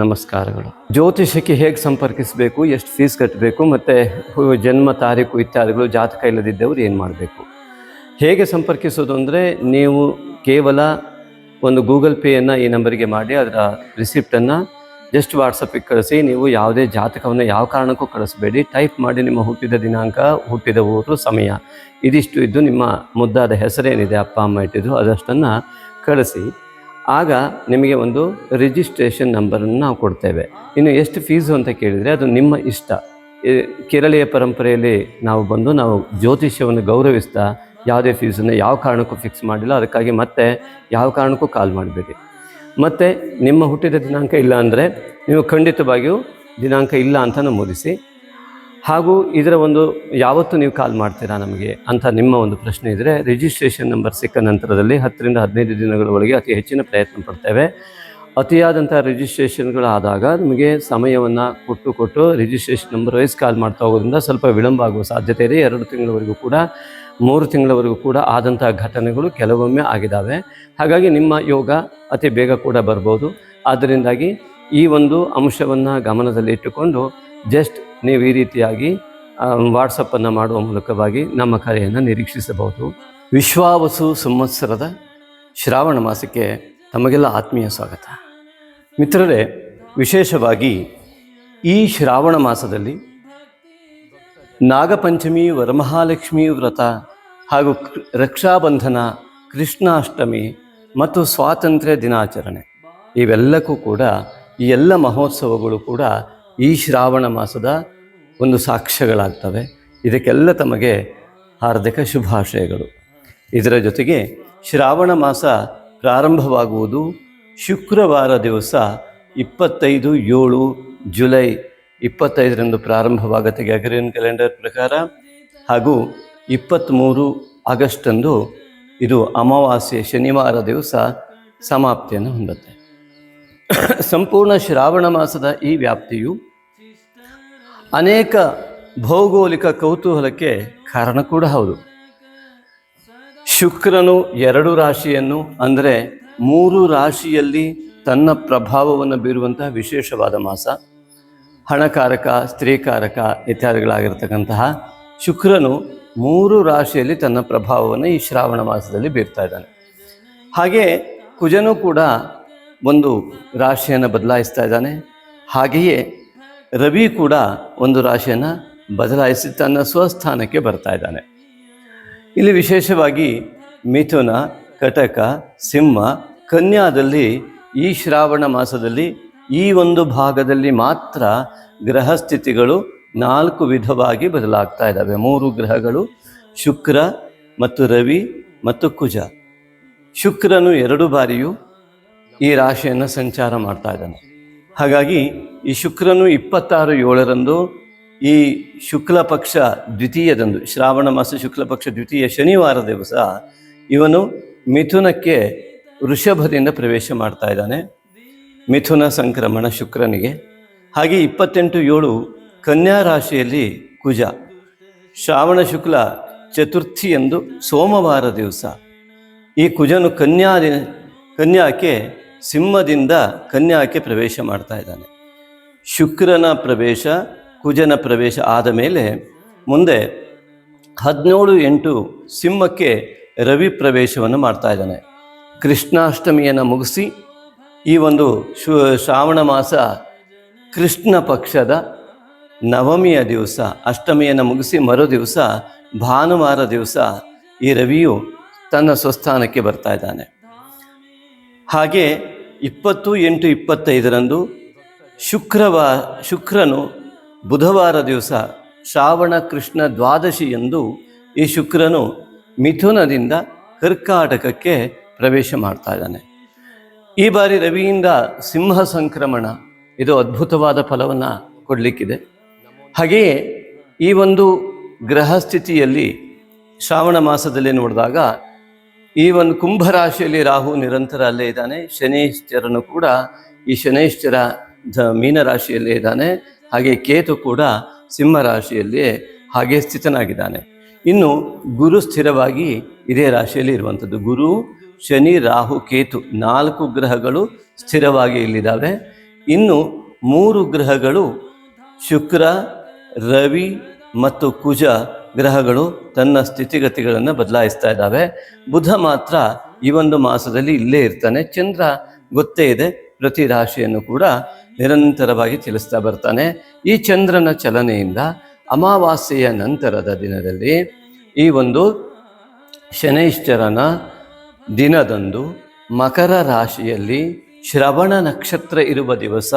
ನಮಸ್ಕಾರಗಳು. ಜ್ಯೋತಿಷಕ್ಕೆ ಹೇಗೆ ಸಂಪರ್ಕಿಸಬೇಕು, ಎಷ್ಟು ಫೀಸ್ ಕಟ್ಟಬೇಕು ಮತ್ತು ಜನ್ಮ ತಾರೀಕು ಇತ್ಯಾದಿಗಳು, ಜಾತಕ ಇಲ್ಲದಿದ್ದವರು ಏನು ಮಾಡಬೇಕು? ಹೇಗೆ ಸಂಪರ್ಕಿಸೋದು ಅಂದರೆ, ನೀವು ಕೇವಲ ಒಂದು ಗೂಗಲ್ ಪೇಯನ್ನು ಈ ನಂಬರಿಗೆ ಮಾಡಿ, ಅದರ ರಿಸಿಪ್ಟನ್ನು ಜಸ್ಟ್ ವಾಟ್ಸಪ್ಪಿಗೆ ಕಳಿಸಿ, ನೀವು ಯಾವುದೇ ಜಾತಕವನ್ನು ಯಾವ ಕಾರಣಕ್ಕೂ ಕಳಿಸಬೇಡಿ. ಟೈಪ್ ಮಾಡಿ ನಿಮ್ಮ ಹುಟ್ಟಿದ ದಿನಾಂಕ, ಹುಟ್ಟಿದ ಊರು, ಸಮಯ. ಇದಿಷ್ಟು ಇದ್ದು ನಿಮ್ಮ ಮುದ್ದಾದ ಹೆಸರೇನಿದೆ, ಅಪ್ಪ, ಅಮ್ಮ ಇಟ್ಟಿದ್ದು ಅದಷ್ಟನ್ನು ಕಳಿಸಿ. ಆಗ ನಿಮಗೆ ಒಂದು ರಿಜಿಸ್ಟ್ರೇಷನ್ ನಂಬರನ್ನು ನಾವು ಕೊಡ್ತೇವೆ. ಇನ್ನು ಎಷ್ಟು ಫೀಸು ಅಂತ ಕೇಳಿದರೆ ಅದು ನಿಮ್ಮ ಇಷ್ಟ. ಕೇರಳೀಯ ಪರಂಪರೆಯಲ್ಲಿ ನಾವು ಬಂದು ನಾವು ಜ್ಯೋತಿಷ್ಯವನ್ನು ಗೌರವಿಸ್ತಾ ಯಾವುದೇ ಫೀಸನ್ನು ಯಾವ ಕಾರಣಕ್ಕೂ ಫಿಕ್ಸ್ ಮಾಡಿಲ್ಲ, ಅದಕ್ಕಾಗಿ ಮತ್ತೆ ಯಾವ ಕಾರಣಕ್ಕೂ ಕಾಲ್ ಮಾಡಬೇಡಿ. ಮತ್ತು ನಿಮ್ಮ ಹುಟ್ಟಿದ ದಿನಾಂಕ ಇಲ್ಲ ಅಂದರೆ ನೀವು ಖಂಡಿತವಾಗಿಯೂ ದಿನಾಂಕ ಇಲ್ಲ ಅಂತ ನಮೂದಿಸಿ ಹಾಗೂ ಇದರ ಒಂದು ಯಾವತ್ತು ನೀವು ಕಾಲ್ ಮಾಡ್ತೀರಾ ನಮಗೆ ಅಂತ ನಿಮ್ಮ ಒಂದು ಪ್ರಶ್ನೆ ಇದ್ದರೆ ರಿಜಿಸ್ಟ್ರೇಷನ್ ನಂಬರ್ ಸಿಕ್ಕ ನಂತರದಲ್ಲಿ ಹತ್ತರಿಂದ ಹದಿನೈದು ದಿನಗಳ ಒಳಗೆ ಅತಿ ಹೆಚ್ಚಿನ ಪ್ರಯತ್ನ ಪಡ್ತೇವೆ. ಅತಿಯಾದಂಥ ರಿಜಿಸ್ಟ್ರೇಷನ್ಗಳಾದಾಗ ನಿಮಗೆ ಸಮಯವನ್ನು ಕೊಟ್ಟು ಕೊಟ್ಟು ರಿಜಿಸ್ಟ್ರೇಷನ್ ನಂಬರ್ ವೈಸ್ ಕಾಲ್ ಮಾಡ್ತಾ ಹೋಗೋದ್ರಿಂದ ಸ್ವಲ್ಪ ವಿಳಂಬ ಆಗುವ ಸಾಧ್ಯತೆ ಇದೆ. ಎರಡು ತಿಂಗಳವರೆಗೂ ಕೂಡ, ಮೂರು ತಿಂಗಳವರೆಗೂ ಕೂಡ ಆದಂಥ ಘಟನೆಗಳು ಕೆಲವೊಮ್ಮೆ ಆಗಿದ್ದಾವೆ ಹಾಗಾಗಿ ನಿಮ್ಮ ಯೋಗ ಅತಿ ಬೇಗ ಕೂಡ ಬರ್ಬೋದು. ಆದ್ದರಿಂದಾಗಿ ಈ ಒಂದು ಅಂಶವನ್ನು ಗಮನದಲ್ಲಿ ಇಟ್ಟುಕೊಂಡು ಜಸ್ಟ್ ನೀವು ಈ ರೀತಿಯಾಗಿ ವಾಟ್ಸಪ್ಪನ್ನು ಮಾಡುವ ಮೂಲಕವಾಗಿ ನಮ್ಮ ಕರೆಯನ್ನು ನಿರೀಕ್ಷಿಸಬಹುದು. ವಿಶ್ವಾವಸು ಸಂವತ್ಸರದ ಶ್ರಾವಣ ಮಾಸಕ್ಕೆ ತಮಗೆಲ್ಲ ಆತ್ಮೀಯ ಸ್ವಾಗತ. ಮಿತ್ರರೇ, ವಿಶೇಷವಾಗಿ ಈ ಶ್ರಾವಣ ಮಾಸದಲ್ಲಿ ನಾಗಪಂಚಮಿ, ವರಮಹಾಲಕ್ಷ್ಮಿ ವ್ರತ ಹಾಗೂ ರಕ್ಷಾಬಂಧನ, ಕೃಷ್ಣಾಷ್ಟಮಿ ಮತ್ತು ಸ್ವಾತಂತ್ರ್ಯ ದಿನಾಚರಣೆ ಇವೆಲ್ಲಕ್ಕೂ ಕೂಡ ಈ ಎಲ್ಲ ಮಹೋತ್ಸವಗಳು ಕೂಡ ಈ ಶ್ರಾವಣ ಮಾಸದ ಒಂದು ಸಾಕ್ಷ್ಯಗಳಾಗ್ತವೆ. ಇದಕ್ಕೆಲ್ಲ ತಮಗೆ ಹಾರ್ದಿಕ ಶುಭಾಶಯಗಳು. ಇದರ ಜೊತೆಗೆ ಶ್ರಾವಣ ಮಾಸ ಪ್ರಾರಂಭವಾಗುವುದು ಶುಕ್ರವಾರ ದಿವಸ ಇಪ್ಪತ್ತೈದು ಏಳು ಜುಲೈ ಇಪ್ಪತ್ತೈದರಂದು ಪ್ರಾರಂಭವಾಗುತ್ತೆ. ಗ್ಯಾಗರಿಯನ್ ಕ್ಯಾಲೆಂಡರ್ ಪ್ರಕಾರ ಹಾಗೂ ಇಪ್ಪತ್ತ್ಮೂರು ಆಗಸ್ಟಂದು ಇದು ಅಮಾವಾಸ್ಯೆ ಶನಿವಾರ ದಿವಸ ಸಮಾಪ್ತಿಯನ್ನು ಹೊಂದುತ್ತೆ. ಸಂಪೂರ್ಣ ಶ್ರಾವಣ ಮಾಸದ ಈ ವ್ಯಾಪ್ತಿಯು ಅನೇಕ ಭೌಗೋಳಿಕ ಕೌತೂಹಲಕ್ಕೆ ಕಾರಣ ಕೂಡ ಹೌದು. ಶುಕ್ರನು ಎರಡು ರಾಶಿಯನ್ನು, ಅಂದರೆ ಮೂರು ರಾಶಿಯಲ್ಲಿ ತನ್ನ ಪ್ರಭಾವವನ್ನು ಬೀರುವಂತಹ ವಿಶೇಷವಾದ ಮಾಸ. ಹಣಕಾರಕ, ಸ್ತ್ರೀಕಾರಕ ಇತ್ಯಾದಿಗಳಾಗಿರ್ತಕ್ಕಂತಹ ಶುಕ್ರನು ಮೂರು ರಾಶಿಯಲ್ಲಿ ತನ್ನ ಪ್ರಭಾವವನ್ನು ಈ ಶ್ರಾವಣ ಮಾಸದಲ್ಲಿ ಬೀರ್ತಾ ಇದ್ದಾನೆ. ಹಾಗೆ ಕುಜನು ಕೂಡ ಒಂದು ರಾಶಿಯನ್ನು ಬದಲಾಯಿಸ್ತಾ ಇದ್ದಾನೆ. ಹಾಗೆಯೇ ರವಿ ಕೂಡ ಒಂದು ರಾಶಿಯನ್ನು ಬದಲಾಯಿಸಿ ತನ್ನ ಸ್ವಸ್ಥಾನಕ್ಕೆ ಬರ್ತಾ ಇದ್ದಾನೆ. ಇಲ್ಲಿ ವಿಶೇಷವಾಗಿ ಮಿಥುನ, ಕಟಕ, ಸಿಂಹ, ಕನ್ಯಾದಲ್ಲಿ ಈ ಶ್ರಾವಣ ಮಾಸದಲ್ಲಿ ಈ ಒಂದು ಭಾಗದಲ್ಲಿ ಮಾತ್ರ ಗ್ರಹ ಸ್ಥಿತಿಗಳು ನಾಲ್ಕು ವಿಧವಾಗಿ ಬದಲಾಗ್ತಾ ಇದ್ದಾವೆ. ಮೂರು ಗ್ರಹಗಳು ಶುಕ್ರ ಮತ್ತು ರವಿ ಮತ್ತು ಕುಜ. ಶುಕ್ರನು ಎರಡು ಬಾರಿಯೂ ಈ ರಾಶಿಯನ್ನು ಸಂಚಾರ ಮಾಡ್ತಾ ಇದ್ದಾನೆ. ಹಾಗಾಗಿ ಈ ಶುಕ್ರನು ಇಪ್ಪತ್ತಾರು ಏಳರಂದು ಈ ಶುಕ್ಲ ಪಕ್ಷ ದ್ವಿತೀಯದಂದು, ಶ್ರಾವಣ ಮಾಸ ಶುಕ್ಲ ಪಕ್ಷ ದ್ವಿತೀಯ ಶನಿವಾರ ದಿವಸ ಇವನು ಮಿಥುನಕ್ಕೆ ವೃಷಭದಿಂದ ಪ್ರವೇಶ ಮಾಡ್ತಾ ಇದ್ದಾನೆ. ಮಿಥುನ ಸಂಕ್ರಮಣ ಶುಕ್ರನಿಗೆ. ಹಾಗೆ ಇಪ್ಪತ್ತೆಂಟು ಏಳು ಕನ್ಯಾ ರಾಶಿಯಲ್ಲಿ ಕುಜ. ಶ್ರಾವಣ ಶುಕ್ಲ ಚತುರ್ಥಿಯಂದು ಸೋಮವಾರ ದಿವಸ ಈ ಕುಜನು ಕನ್ಯಾ ಕನ್ಯಾಕ್ಕೆ ಸಿಂಹದಿಂದ ಕನ್ಯಾಕ್ಕೆ ಪ್ರವೇಶ ಮಾಡ್ತಾ ಇದ್ದಾನೆ. ಶುಕ್ರನ ಪ್ರವೇಶ, ಕುಜನ ಪ್ರವೇಶ ಆದ ಮೇಲೆ ಮುಂದೆ ಹದಿನೇಳು ಎಂಟು ಸಿಂಹಕ್ಕೆ ರವಿ ಪ್ರವೇಶವನ್ನು ಮಾಡ್ತಾ ಇದ್ದಾನೆ. ಕೃಷ್ಣಾಷ್ಟಮಿಯನ್ನು ಮುಗಿಸಿ ಈ ಒಂದು ಶು, ಶ್ರಾವಣ ಮಾಸ ಕೃಷ್ಣ ಪಕ್ಷದ ನವಮಿಯ ದಿವಸ, ಅಷ್ಟಮಿಯನ್ನು ಮುಗಿಸಿ ಮರು ದಿವಸ ಭಾನುವಾರ ದಿವಸ ಈ ರವಿಯು ತನ್ನ ಸ್ವಸ್ಥಾನಕ್ಕೆ ಬರ್ತಾ ಇದ್ದಾನೆ. ಹಾಗೆ ಇಪ್ಪತ್ತು ಎಂಟು ಇಪ್ಪತ್ತೈದರಂದು ಶುಕ್ರವಾ, ಶುಕ್ರನು ಬುಧವಾರ ದಿವಸ ಶ್ರಾವಣ ಕೃಷ್ಣ ದ್ವಾದಶಿ ಎಂದು ಈ ಶುಕ್ರನು ಮಿಥುನದಿಂದ ಕರ್ಕಾಟಕಕ್ಕೆ ಪ್ರವೇಶ ಮಾಡ್ತಾ ಇದ್ದಾನೆ. ಈ ಬಾರಿ ರವಿಯಿಂದ ಸಿಂಹ ಸಂಕ್ರಮಣ, ಇದು ಅದ್ಭುತವಾದ ಫಲವನ್ನು ಕೊಡಲಿಕ್ಕಿದೆ. ಹಾಗೆಯೇ ಈ ಒಂದು ಗ್ರಹ ಸ್ಥಿತಿಯಲ್ಲಿ ಶ್ರಾವಣ ಮಾಸದಲ್ಲಿ ನೋಡಿದಾಗ ಈ ಒಂದು ಕುಂಭ ರಾಶಿಯಲ್ಲಿ ರಾಹು ನಿರಂತರ ಅಲ್ಲೇ ಇದ್ದಾನೆ. ಶನೈಶ್ಚರನು ಕೂಡ ಈ ಶನೈಶ್ಚರ ಧ ಮೀನ ರಾಶಿಯಲ್ಲೇ ಇದ್ದಾನೆ. ಹಾಗೆ ಕೇತು ಕೂಡ ಸಿಂಹ ರಾಶಿಯಲ್ಲಿ ಹಾಗೆ ಸ್ಥಿತನಾಗಿದ್ದಾನೆ. ಇನ್ನು ಗುರು ಸ್ಥಿರವಾಗಿ ಇದೇ ರಾಶಿಯಲ್ಲಿ ಇರುವಂಥದ್ದು. ಗುರು, ಶನಿ, ರಾಹು, ಕೇತು ನಾಲ್ಕು ಗ್ರಹಗಳು ಸ್ಥಿರವಾಗಿ ಇಲ್ಲಿದ್ದಾವೆ. ಇನ್ನು ಮೂರು ಗ್ರಹಗಳು ಶುಕ್ರ, ರವಿ ಮತ್ತು ಕುಜ ಗ್ರಹಗಳು ತನ್ನ ಸ್ಥಿತಿಗತಿಗಳನ್ನು ಬದಲಾಯಿಸ್ತಾ ಇದ್ದಾವೆ. ಬುಧ ಮಾತ್ರ ಈ ಒಂದು ಮಾಸದಲ್ಲಿ ಇಲ್ಲೇ ಇರ್ತಾನೆ. ಚಂದ್ರ ಗೊತ್ತೇ ಇದೆ, ಪ್ರತಿ ರಾಶಿಯನ್ನು ಕೂಡ ನಿರಂತರವಾಗಿ ಚಲಿಸ್ತಾ ಬರ್ತಾನೆ. ಈ ಚಂದ್ರನ ಚಲನೆಯಿಂದ ಅಮಾವಾಸ್ಯೆಯ ನಂತರದ ದಿನದಲ್ಲಿ ಈ ಒಂದು ಶನೈಶ್ಚರನ ದಿನದಂದು ಮಕರ ರಾಶಿಯಲ್ಲಿ ಶ್ರವಣ ನಕ್ಷತ್ರ ಇರುವ ದಿವಸ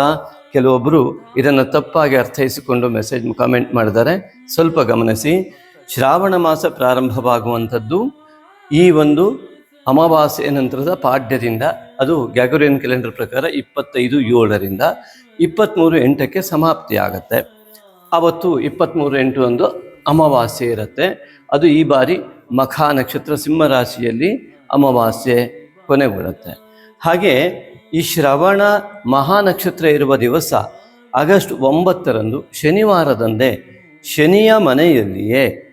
ಕೆಲವೊಬ್ಬರು ಇದನ್ನು ತಪ್ಪಾಗಿ ಅರ್ಥೈಸಿಕೊಂಡು ಮೆಸೇಜ್ ಕಾಮೆಂಟ್ ಮಾಡಿದ್ದಾರೆ. ಸ್ವಲ್ಪ ಗಮನಿಸಿ. ಶ್ರಾವಣ ಮಾಸ ಪ್ರಾರಂಭವಾಗುವಂಥದ್ದು ಈ ಒಂದು ಅಮಾವಾಸ್ಯೆ ನಂತರದ ಪಾಡ್ಯದಿಂದ ಅದು ಗ್ಯಾಗೋರಿಯನ್ ಕ್ಯಾಲೆಂಡರ್ ಪ್ರಕಾರ ಇಪ್ಪತ್ತೈದು ಏಳರಿಂದ ಇಪ್ಪತ್ತ್ಮೂರು ಎಂಟಕ್ಕೆ ಸಮಾಪ್ತಿ ಆಗುತ್ತೆ ಅವತ್ತು ಇಪ್ಪತ್ತ್ಮೂರು ಎಂಟು ಒಂದು ಅಮಾವಾಸ್ಯೆ ಇರುತ್ತೆ. ಅದು ಈ ಬಾರಿ ಮಖ ನಕ್ಷತ್ರ ಸಿಂಹರಾಶಿಯಲ್ಲಿ ಅಮಾವಾಸ್ಯೆ ಕೊನೆಗೊಳ್ಳುತ್ತೆ ಹಾಗೆ ಈ ಶ್ರವಣ ಮಹಾ ನಕ್ಷತ್ರ ಇರುವ ದಿವಸ ಆಗಸ್ಟ್ ಒಂಬತ್ತರಂದು ಶನಿವಾರದಂದೇ ಶನಿಯ ಮನೆಯಲ್ಲಿಯೇ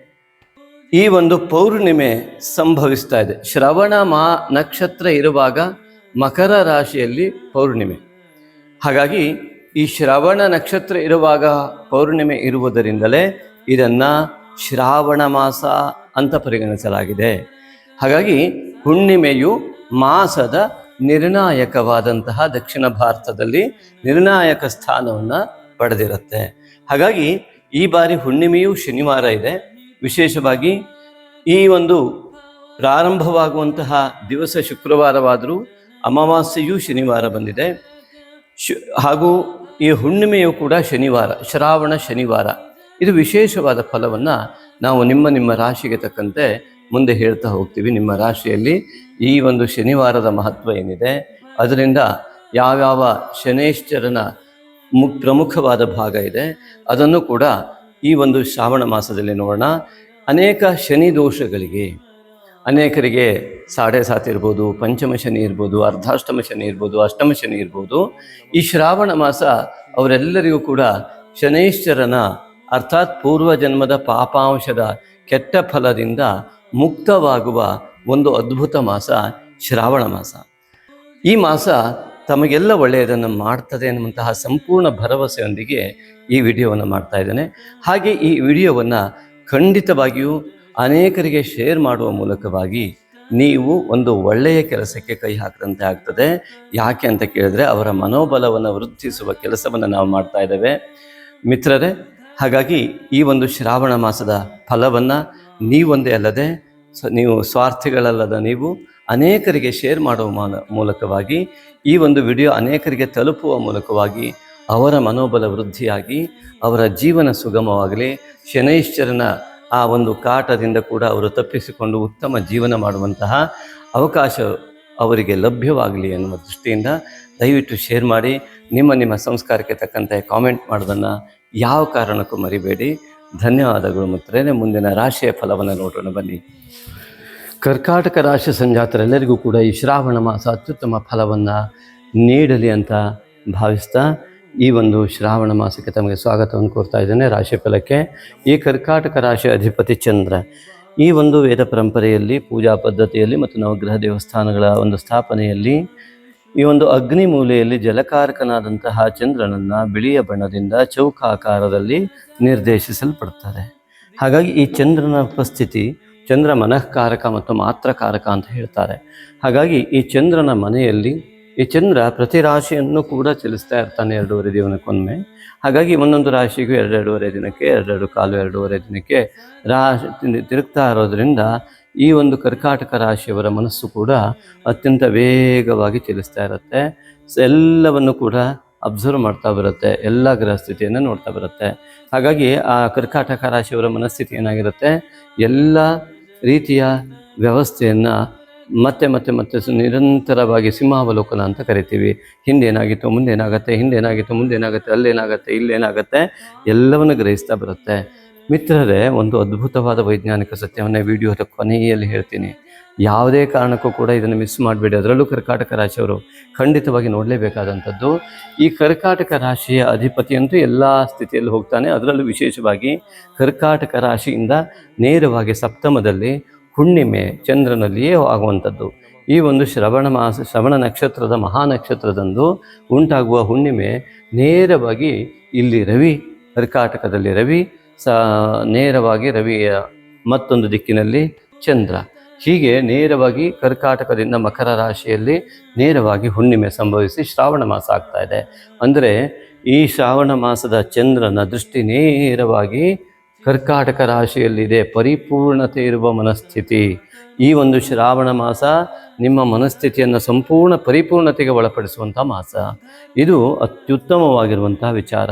ಈ ಒಂದು ಪೌರ್ಣಿಮೆ ಸಂಭವಿಸ್ತಾ ಇದೆ. ಶ್ರವಣ ಮಾ ನಕ್ಷತ್ರ ಇರುವಾಗ ಮಕರ ರಾಶಿಯಲ್ಲಿ ಪೌರ್ಣಿಮೆ. ಹಾಗಾಗಿ ಈ ಶ್ರವಣ ನಕ್ಷತ್ರ ಇರುವಾಗ ಪೌರ್ಣಿಮೆ ಇರುವುದರಿಂದಲೇ ಇದನ್ನು ಶ್ರಾವಣ ಮಾಸ ಅಂತ ಪರಿಗಣಿಸಲಾಗಿದೆ. ಹಾಗಾಗಿ ಹುಣ್ಣಿಮೆಯು ಮಾಸದ ನಿರ್ಣಾಯಕವಾದಂತಹ ದಕ್ಷಿಣ ಭಾರತದಲ್ಲಿ ನಿರ್ಣಾಯಕ ಸ್ಥಾನವನ್ನು ಪಡೆದಿರುತ್ತೆ. ಹಾಗಾಗಿ ಈ ಬಾರಿ ಹುಣ್ಣಿಮೆಯು ಶನಿವಾರ ಇದೆ. ವಿಶೇಷವಾಗಿ ಈ ಒಂದು ಪ್ರಾರಂಭವಾಗುವಂತಹ ದಿವಸ ಶುಕ್ರವಾರವಾದರೂ ಅಮಾವಾಸ್ಯೆಯೂ ಶನಿವಾರ ಬಂದಿದೆ. ಶು, ಹಾಗೂ ಈ ಹುಣ್ಣಿಮೆಯು ಕೂಡ ಶನಿವಾರ, ಶ್ರಾವಣ ಶನಿವಾರ. ಇದು ವಿಶೇಷವಾದ ಫಲವನ್ನು ನಾವು ನಿಮ್ಮ ನಿಮ್ಮ ರಾಶಿಗೆ ತಕ್ಕಂತೆ ಮುಂದೆ ಹೇಳ್ತಾ ಹೋಗ್ತೀವಿ. ನಿಮ್ಮ ರಾಶಿಯಲ್ಲಿ ಈ ಒಂದು ಶನಿವಾರದ ಮಹತ್ವ ಏನಿದೆ? ಅದರಿಂದ ಯಾವ್ಯಾವ ಶನೇಶ್ವರನ ಮು, ಪ್ರಮುಖವಾದ ಭಾಗ ಇದೆ. ಅದನ್ನು ಕೂಡ ಈ ಒಂದು ಶ್ರಾವಣ ಮಾಸದಲ್ಲಿ ನೋಡೋಣ. ಅನೇಕ ಶನಿ ದೋಷಗಳಿಗೆ ಅನೇಕರಿಗೆ ಸಾಡೆ ಸಾತ್ ಇರ್ಬೋದು, ಪಂಚಮ ಶನಿ ಇರ್ಬೋದು, ಅರ್ಧಾಷ್ಟಮ ಶನಿ ಇರ್ಬೋದು, ಅಷ್ಟಮ ಶನಿ ಇರ್ಬೋದು. ಈ ಶ್ರಾವಣ ಮಾಸ ಅವರೆಲ್ಲರಿಗೂ ಕೂಡ ಶನೈಶ್ವರನ ಅರ್ಥಾತ್ ಪೂರ್ವ ಜನ್ಮದ ಪಾಪಾಂಶದ ಕೆಟ್ಟ ಫಲದಿಂದ ಮುಕ್ತವಾಗುವ ಒಂದು ಅದ್ಭುತ ಮಾಸ ಶ್ರಾವಣ ಮಾಸ. ಈ ಮಾಸ ತಮಗೆಲ್ಲ ಒಳ್ಳೆಯದನ್ನು ಮಾಡ್ತದೆ ಅನ್ನುವಂತಹ ಸಂಪೂರ್ಣ ಭರವಸೆಯೊಂದಿಗೆ ಈ ವಿಡಿಯೋವನ್ನು ಮಾಡ್ತಾ ಇದ್ದೇನೆ. ಹಾಗೆ ಈ ವಿಡಿಯೋವನ್ನು ಖಂಡಿತವಾಗಿಯೂ ಅನೇಕರಿಗೆ ಶೇರ್ ಮಾಡುವ ಮೂಲಕವಾಗಿ ನೀವು ಒಂದು ಒಳ್ಳೆಯ ಕೆಲಸಕ್ಕೆ ಕೈ ಹಾಕಿದಂತೆ ಆಗ್ತದೆ. ಯಾಕೆ ಅಂತ ಕೇಳಿದ್ರೆ ಅವರ ಮನೋಬಲವನ್ನು ವೃದ್ಧಿಸುವ ಕೆಲಸವನ್ನು ನಾವು ಮಾಡ್ತಾ ಇದ್ದೇವೆ. ಮಿತ್ರರೇ, ಹಾಗಾಗಿ ಈ ಒಂದು ಶ್ರಾವಣ ಮಾಸದ ಫಲವನ್ನು ನೀವೊಂದೇ ಅಲ್ಲದೆ ನೀವು ಸ್ವಾರ್ಥಿಗಳಲ್ಲದ ನೀವು ಅನೇಕರಿಗೆ ಶೇರ್ ಮಾಡುವ ಮೂಲಕವಾಗಿ, ಈ ಒಂದು ವಿಡಿಯೋ ಅನೇಕರಿಗೆ ತಲುಪುವ ಮೂಲಕವಾಗಿ ಅವರ ಮನೋಬಲ ವೃದ್ಧಿಯಾಗಿ, ಅವರ ಜೀವನ ಸುಗಮವಾಗಲಿ, ಶನೈಶ್ಚರನ ಆ ಒಂದು ಕಾಟದಿಂದ ಕೂಡ ಅವರು ತಪ್ಪಿಸಿಕೊಂಡು ಉತ್ತಮ ಜೀವನ ಮಾಡುವಂತಹ ಅವಕಾಶ ಅವರಿಗೆ ಲಭ್ಯವಾಗಲಿ ಎನ್ನುವ ದೃಷ್ಟಿಯಿಂದ ದಯವಿಟ್ಟು ಶೇರ್ ಮಾಡಿ, ನಿಮ್ಮ ನಿಮ್ಮ ಸಂಸ್ಕಾರಕ್ಕೆ ತಕ್ಕಂತೆ ಕಾಮೆಂಟ್ ಮಾಡೋದನ್ನು ಯಾವ ಕಾರಣಕ್ಕೂ ಮರಿಬೇಡಿ. ಧನ್ಯವಾದಗಳು ಮಿತ್ರರೇ ಮುಂದಿನ ರಾಶಿಯ ಫಲವನ್ನು ನೋಡೋಣ ಬನ್ನಿ. ಕರ್ಕಾಟಕ ರಾಶಿ ಸಂಜಾತರೆಲ್ಲರಿಗೂ ಕೂಡ ಈ ಶ್ರಾವಣ ಮಾಸ ಅತ್ಯುತ್ತಮ ಫಲವನ್ನು ನೀಡಲಿ ಅಂತ ಭಾವಿಸ್ತಾ ಈ ಒಂದು ಶ್ರಾವಣ ಮಾಸಕ್ಕೆ ತಮಗೆ ಸ್ವಾಗತವನ್ನು ಕೋರ್ತಾ ಇದ್ದೇನೆ. ರಾಶಿ ಫಲಕ್ಕೆ ಈ ಕರ್ಕಾಟಕ ರಾಶಿ ಅಧಿಪತಿ ಚಂದ್ರ. ಈ ಒಂದು ವೇದ ಪರಂಪರೆಯಲ್ಲಿ, ಪೂಜಾ ಪದ್ಧತಿಯಲ್ಲಿ ಮತ್ತು ನವಗ್ರಹ ದೇವಸ್ಥಾನಗಳ ಒಂದು ಸ್ಥಾಪನೆಯಲ್ಲಿ ಈ ಒಂದು ಅಗ್ನಿ ಮೂಲೆಯಲ್ಲಿ ಜಲಕಾರಕನಾದಂತಹ ಚಂದ್ರನನ್ನು ಬಿಳಿಯ ಬಣ್ಣದಿಂದ ಚೌಕಾಕಾರದಲ್ಲಿ ನಿರ್ದೇಶಿಸಲ್ಪಡ್ತಾರೆ. ಹಾಗಾಗಿ ಈ ಚಂದ್ರನ ಉಪಸ್ಥಿತಿ ಚಂದ್ರ ಮನಃಕಾರಕ ಮತ್ತು ಮಾತ್ರಕಾರಕ ಅಂತ ಹೇಳ್ತಾರೆ. ಹಾಗಾಗಿ ಈ ಚಂದ್ರನ ಮನೆಯಲ್ಲಿ ಈ ಚಂದ್ರ ಪ್ರತಿ ರಾಶಿಯನ್ನು ಕೂಡ ಚಲಿಸ್ತಾ ಇರ್ತಾನೆ ಎರಡೂವರೆ ದಿನಕ್ಕೊಮ್ಮೆ. ಹಾಗಾಗಿ ಒಂದೊಂದು ರಾಶಿಗೂ ಎರಡೆರಡೂವರೆ ದಿನಕ್ಕೆ, ಎರಡೆರಡು ಕಾಲು ಎರಡೂವರೆ ದಿನಕ್ಕೆ ರಾಶಿ ತಿರುಗ್ತಾ ಇರೋದ್ರಿಂದ ಈ ಒಂದು ಕರ್ಕಾಟಕ ರಾಶಿಯವರ ಮನಸ್ಸು ಕೂಡ ಅತ್ಯಂತ ವೇಗವಾಗಿ ಚಲಿಸ್ತಾ ಇರುತ್ತೆ. ಎಲ್ಲವನ್ನು ಕೂಡ ಅಬ್ಸರ್ವ್ ಮಾಡ್ತಾ ಬರುತ್ತೆ, ಎಲ್ಲ ಗ್ರಹ ಸ್ಥಿತಿಯನ್ನು ನೋಡ್ತಾ ಬರುತ್ತೆ. ಹಾಗಾಗಿ ಆ ಕರ್ಕಾಟಕ ರಾಶಿಯವರ ಮನಸ್ಥಿತಿ ಏನಾಗಿರುತ್ತೆ? ಎಲ್ಲ ರೀತಿಯ ವ್ಯವಸ್ಥೆಯನ್ನು ಮತ್ತೆ ಮತ್ತೆ ಮತ್ತೆ ನಿರಂತರವಾಗಿ ಸಿಂಹಾವಲೋಕನ ಅಂತ ಕರಿತೀವಿ. ಹಿಂದೇನಾಗಿತ್ತು ಮುಂದೇನಾಗತ್ತೆ ಹಿಂದೇನಾಗಿತ್ತು ಮುಂದೇನಾಗತ್ತೆ, ಅಲ್ಲೇನಾಗತ್ತೆ, ಇಲ್ಲೇನಾಗತ್ತೆ ಎಲ್ಲವನ್ನು ಗ್ರಹಿಸ್ತಾ ಬರುತ್ತೆ. ಮಿತ್ರರೇ, ಒಂದು ಅದ್ಭುತವಾದ ವೈಜ್ಞಾನಿಕ ಸತ್ಯವನ್ನು ವಿಡಿಯೋದ ಕೊನೆಯಲ್ಲಿ ಹೇಳ್ತೀನಿ. ಯಾವುದೇ ಕಾರಣಕ್ಕೂ ಕೂಡ ಇದನ್ನು ಮಿಸ್ ಮಾಡಬೇಡಿ. ಅದರಲ್ಲೂ ಕರ್ಕಾಟಕ ರಾಶಿಯವರು ಖಂಡಿತವಾಗಿ ನೋಡಲೇಬೇಕಾದಂಥದ್ದು. ಈ ಕರ್ಕಾಟಕ ರಾಶಿಯ ಅಧಿಪತಿಯಂತೂ ಎಲ್ಲ ಸ್ಥಿತಿಯಲ್ಲಿ ಹೋಗ್ತಾನೆ. ಅದರಲ್ಲೂ ವಿಶೇಷವಾಗಿ ಕರ್ಕಾಟಕ ರಾಶಿಯಿಂದ ನೇರವಾಗಿ ಸಪ್ತಮದಲ್ಲಿ ಹುಣ್ಣಿಮೆ ಚಂದ್ರನಲ್ಲಿಯೇ ಆಗುವಂಥದ್ದು. ಈ ಒಂದು ಶ್ರವಣ ಮಾಸ, ಶ್ರವಣ ನಕ್ಷತ್ರದ ಮಹಾ ನಕ್ಷತ್ರದಂದು ಉಂಟಾಗುವ ಹುಣ್ಣಿಮೆ ನೇರವಾಗಿ ಇಲ್ಲಿ ರವಿ, ಕರ್ಕಾಟಕದಲ್ಲಿ ರವಿ, ಸ, ನೇರವಾಗಿ ರವಿಯ ಮತ್ತೊಂದು ದಿಕ್ಕಿನಲ್ಲಿ ಚಂದ್ರ. ಹೀಗೆ ನೇರವಾಗಿ ಕರ್ಕಾಟಕದಿಂದ ಮಕರ ರಾಶಿಯಲ್ಲಿ ನೇರವಾಗಿ ಹುಣ್ಣಿಮೆ ಸಂಭವಿಸಿ ಶ್ರಾವಣ ಮಾಸ ಆಗ್ತಾ ಇದೆ. ಅಂದರೆ ಈ ಶ್ರಾವಣ ಮಾಸದ ಚಂದ್ರನ ದೃಷ್ಟಿ ನೇರವಾಗಿ ಕರ್ಕಾಟಕ ರಾಶಿಯಲ್ಲಿದೆ. ಪರಿಪೂರ್ಣತೆ ಇರುವ ಮನಸ್ಥಿತಿ. ಈ ಒಂದು ಶ್ರಾವಣ ಮಾಸ ನಿಮ್ಮ ಮನಸ್ಥಿತಿಯನ್ನು ಸಂಪೂರ್ಣ ಪರಿಪೂರ್ಣತೆಗೆ ಒಳಪಡಿಸುವಂಥ ಮಾಸ. ಇದು ಅತ್ಯುತ್ತಮವಾಗಿರುವಂತಹ ವಿಚಾರ.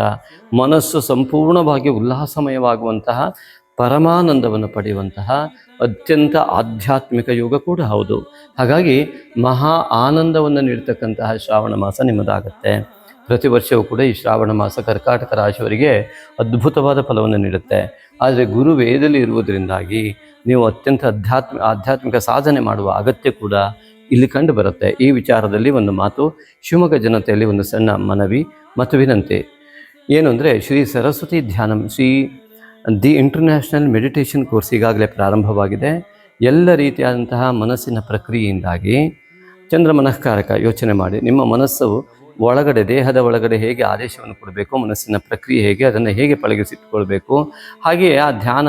ಮನಸ್ಸು ಸಂಪೂರ್ಣವಾಗಿ ಉಲ್ಲಾಸಮಯವಾಗುವಂತಹ ಪರಮಾನಂದವನ್ನು ಪಡೆಯುವಂತಹ ಅತ್ಯಂತ ಆಧ್ಯಾತ್ಮಿಕ ಯೋಗ ಕೂಡ ಹೌದು. ಹಾಗಾಗಿ ಮಹಾ ಆನಂದವನ್ನು ನೀಡ್ತಕ್ಕಂತಹ ಶ್ರಾವಣ ಮಾಸ ನಿಮ್ಮದಾಗತ್ತೆ. ಪ್ರತಿ ವರ್ಷವೂ ಕೂಡ ಈ ಶ್ರಾವಣ ಮಾಸ ಕರ್ಕಾಟಕ ರಾಶಿಯವರಿಗೆ ಅದ್ಭುತವಾದ ಫಲವನ್ನು ನೀಡುತ್ತೆ. ಆದರೆ ಗುರು ವೇದದಲ್ಲಿ ಇರುವುದರಿಂದಾಗಿ ನೀವು ಅತ್ಯಂತ ಅಧ್ಯಾತ್ಮ, ಆಧ್ಯಾತ್ಮಿಕ ಸಾಧನೆ ಮಾಡುವ ಅಗತ್ಯ ಕೂಡ ಇಲ್ಲಿ ಕಂಡು ಬರುತ್ತೆ. ಈ ವಿಚಾರದಲ್ಲಿ ಒಂದು ಮಾತು, ಶಿವಮೊಗ್ಗ ಜನತೆಯಲ್ಲಿ ಒಂದು ಸಣ್ಣ ಮನವಿ ಮತ್ತು ವಿನಂತಿ ಏನು ಅಂದರೆ Shri Saraswati Dhyanam Shri the international meditation course ಈಗಾಗಲೇ ಪ್ರಾರಂಭವಾಗಿದೆ. ಎಲ್ಲ ರೀತಿಯಾದಂತಹ ಮನಸ್ಸಿನ ಪ್ರಕ್ರಿಯೆಯಿಂದಾಗಿ ಚಂದ್ರಮನಃಕಾರಕ ಯೋಚನೆ ಮಾಡಿ. ನಿಮ್ಮ ಮನಸ್ಸು ಒಳಗಡೆ, ದೇಹದ ಒಳಗಡೆ ಹೇಗೆ ಆದೇಶವನ್ನು ಕೊಡಬೇಕು, ಮನಸ್ಸಿನ ಪ್ರಕ್ರಿಯೆ ಹೇಗೆ, ಅದನ್ನು ಹೇಗೆ ಪಳಗಿಸಿಟ್ಕೊಳ್ಬೇಕು ಹಾಗೆಯೇ ಆ ಧ್ಯಾನ,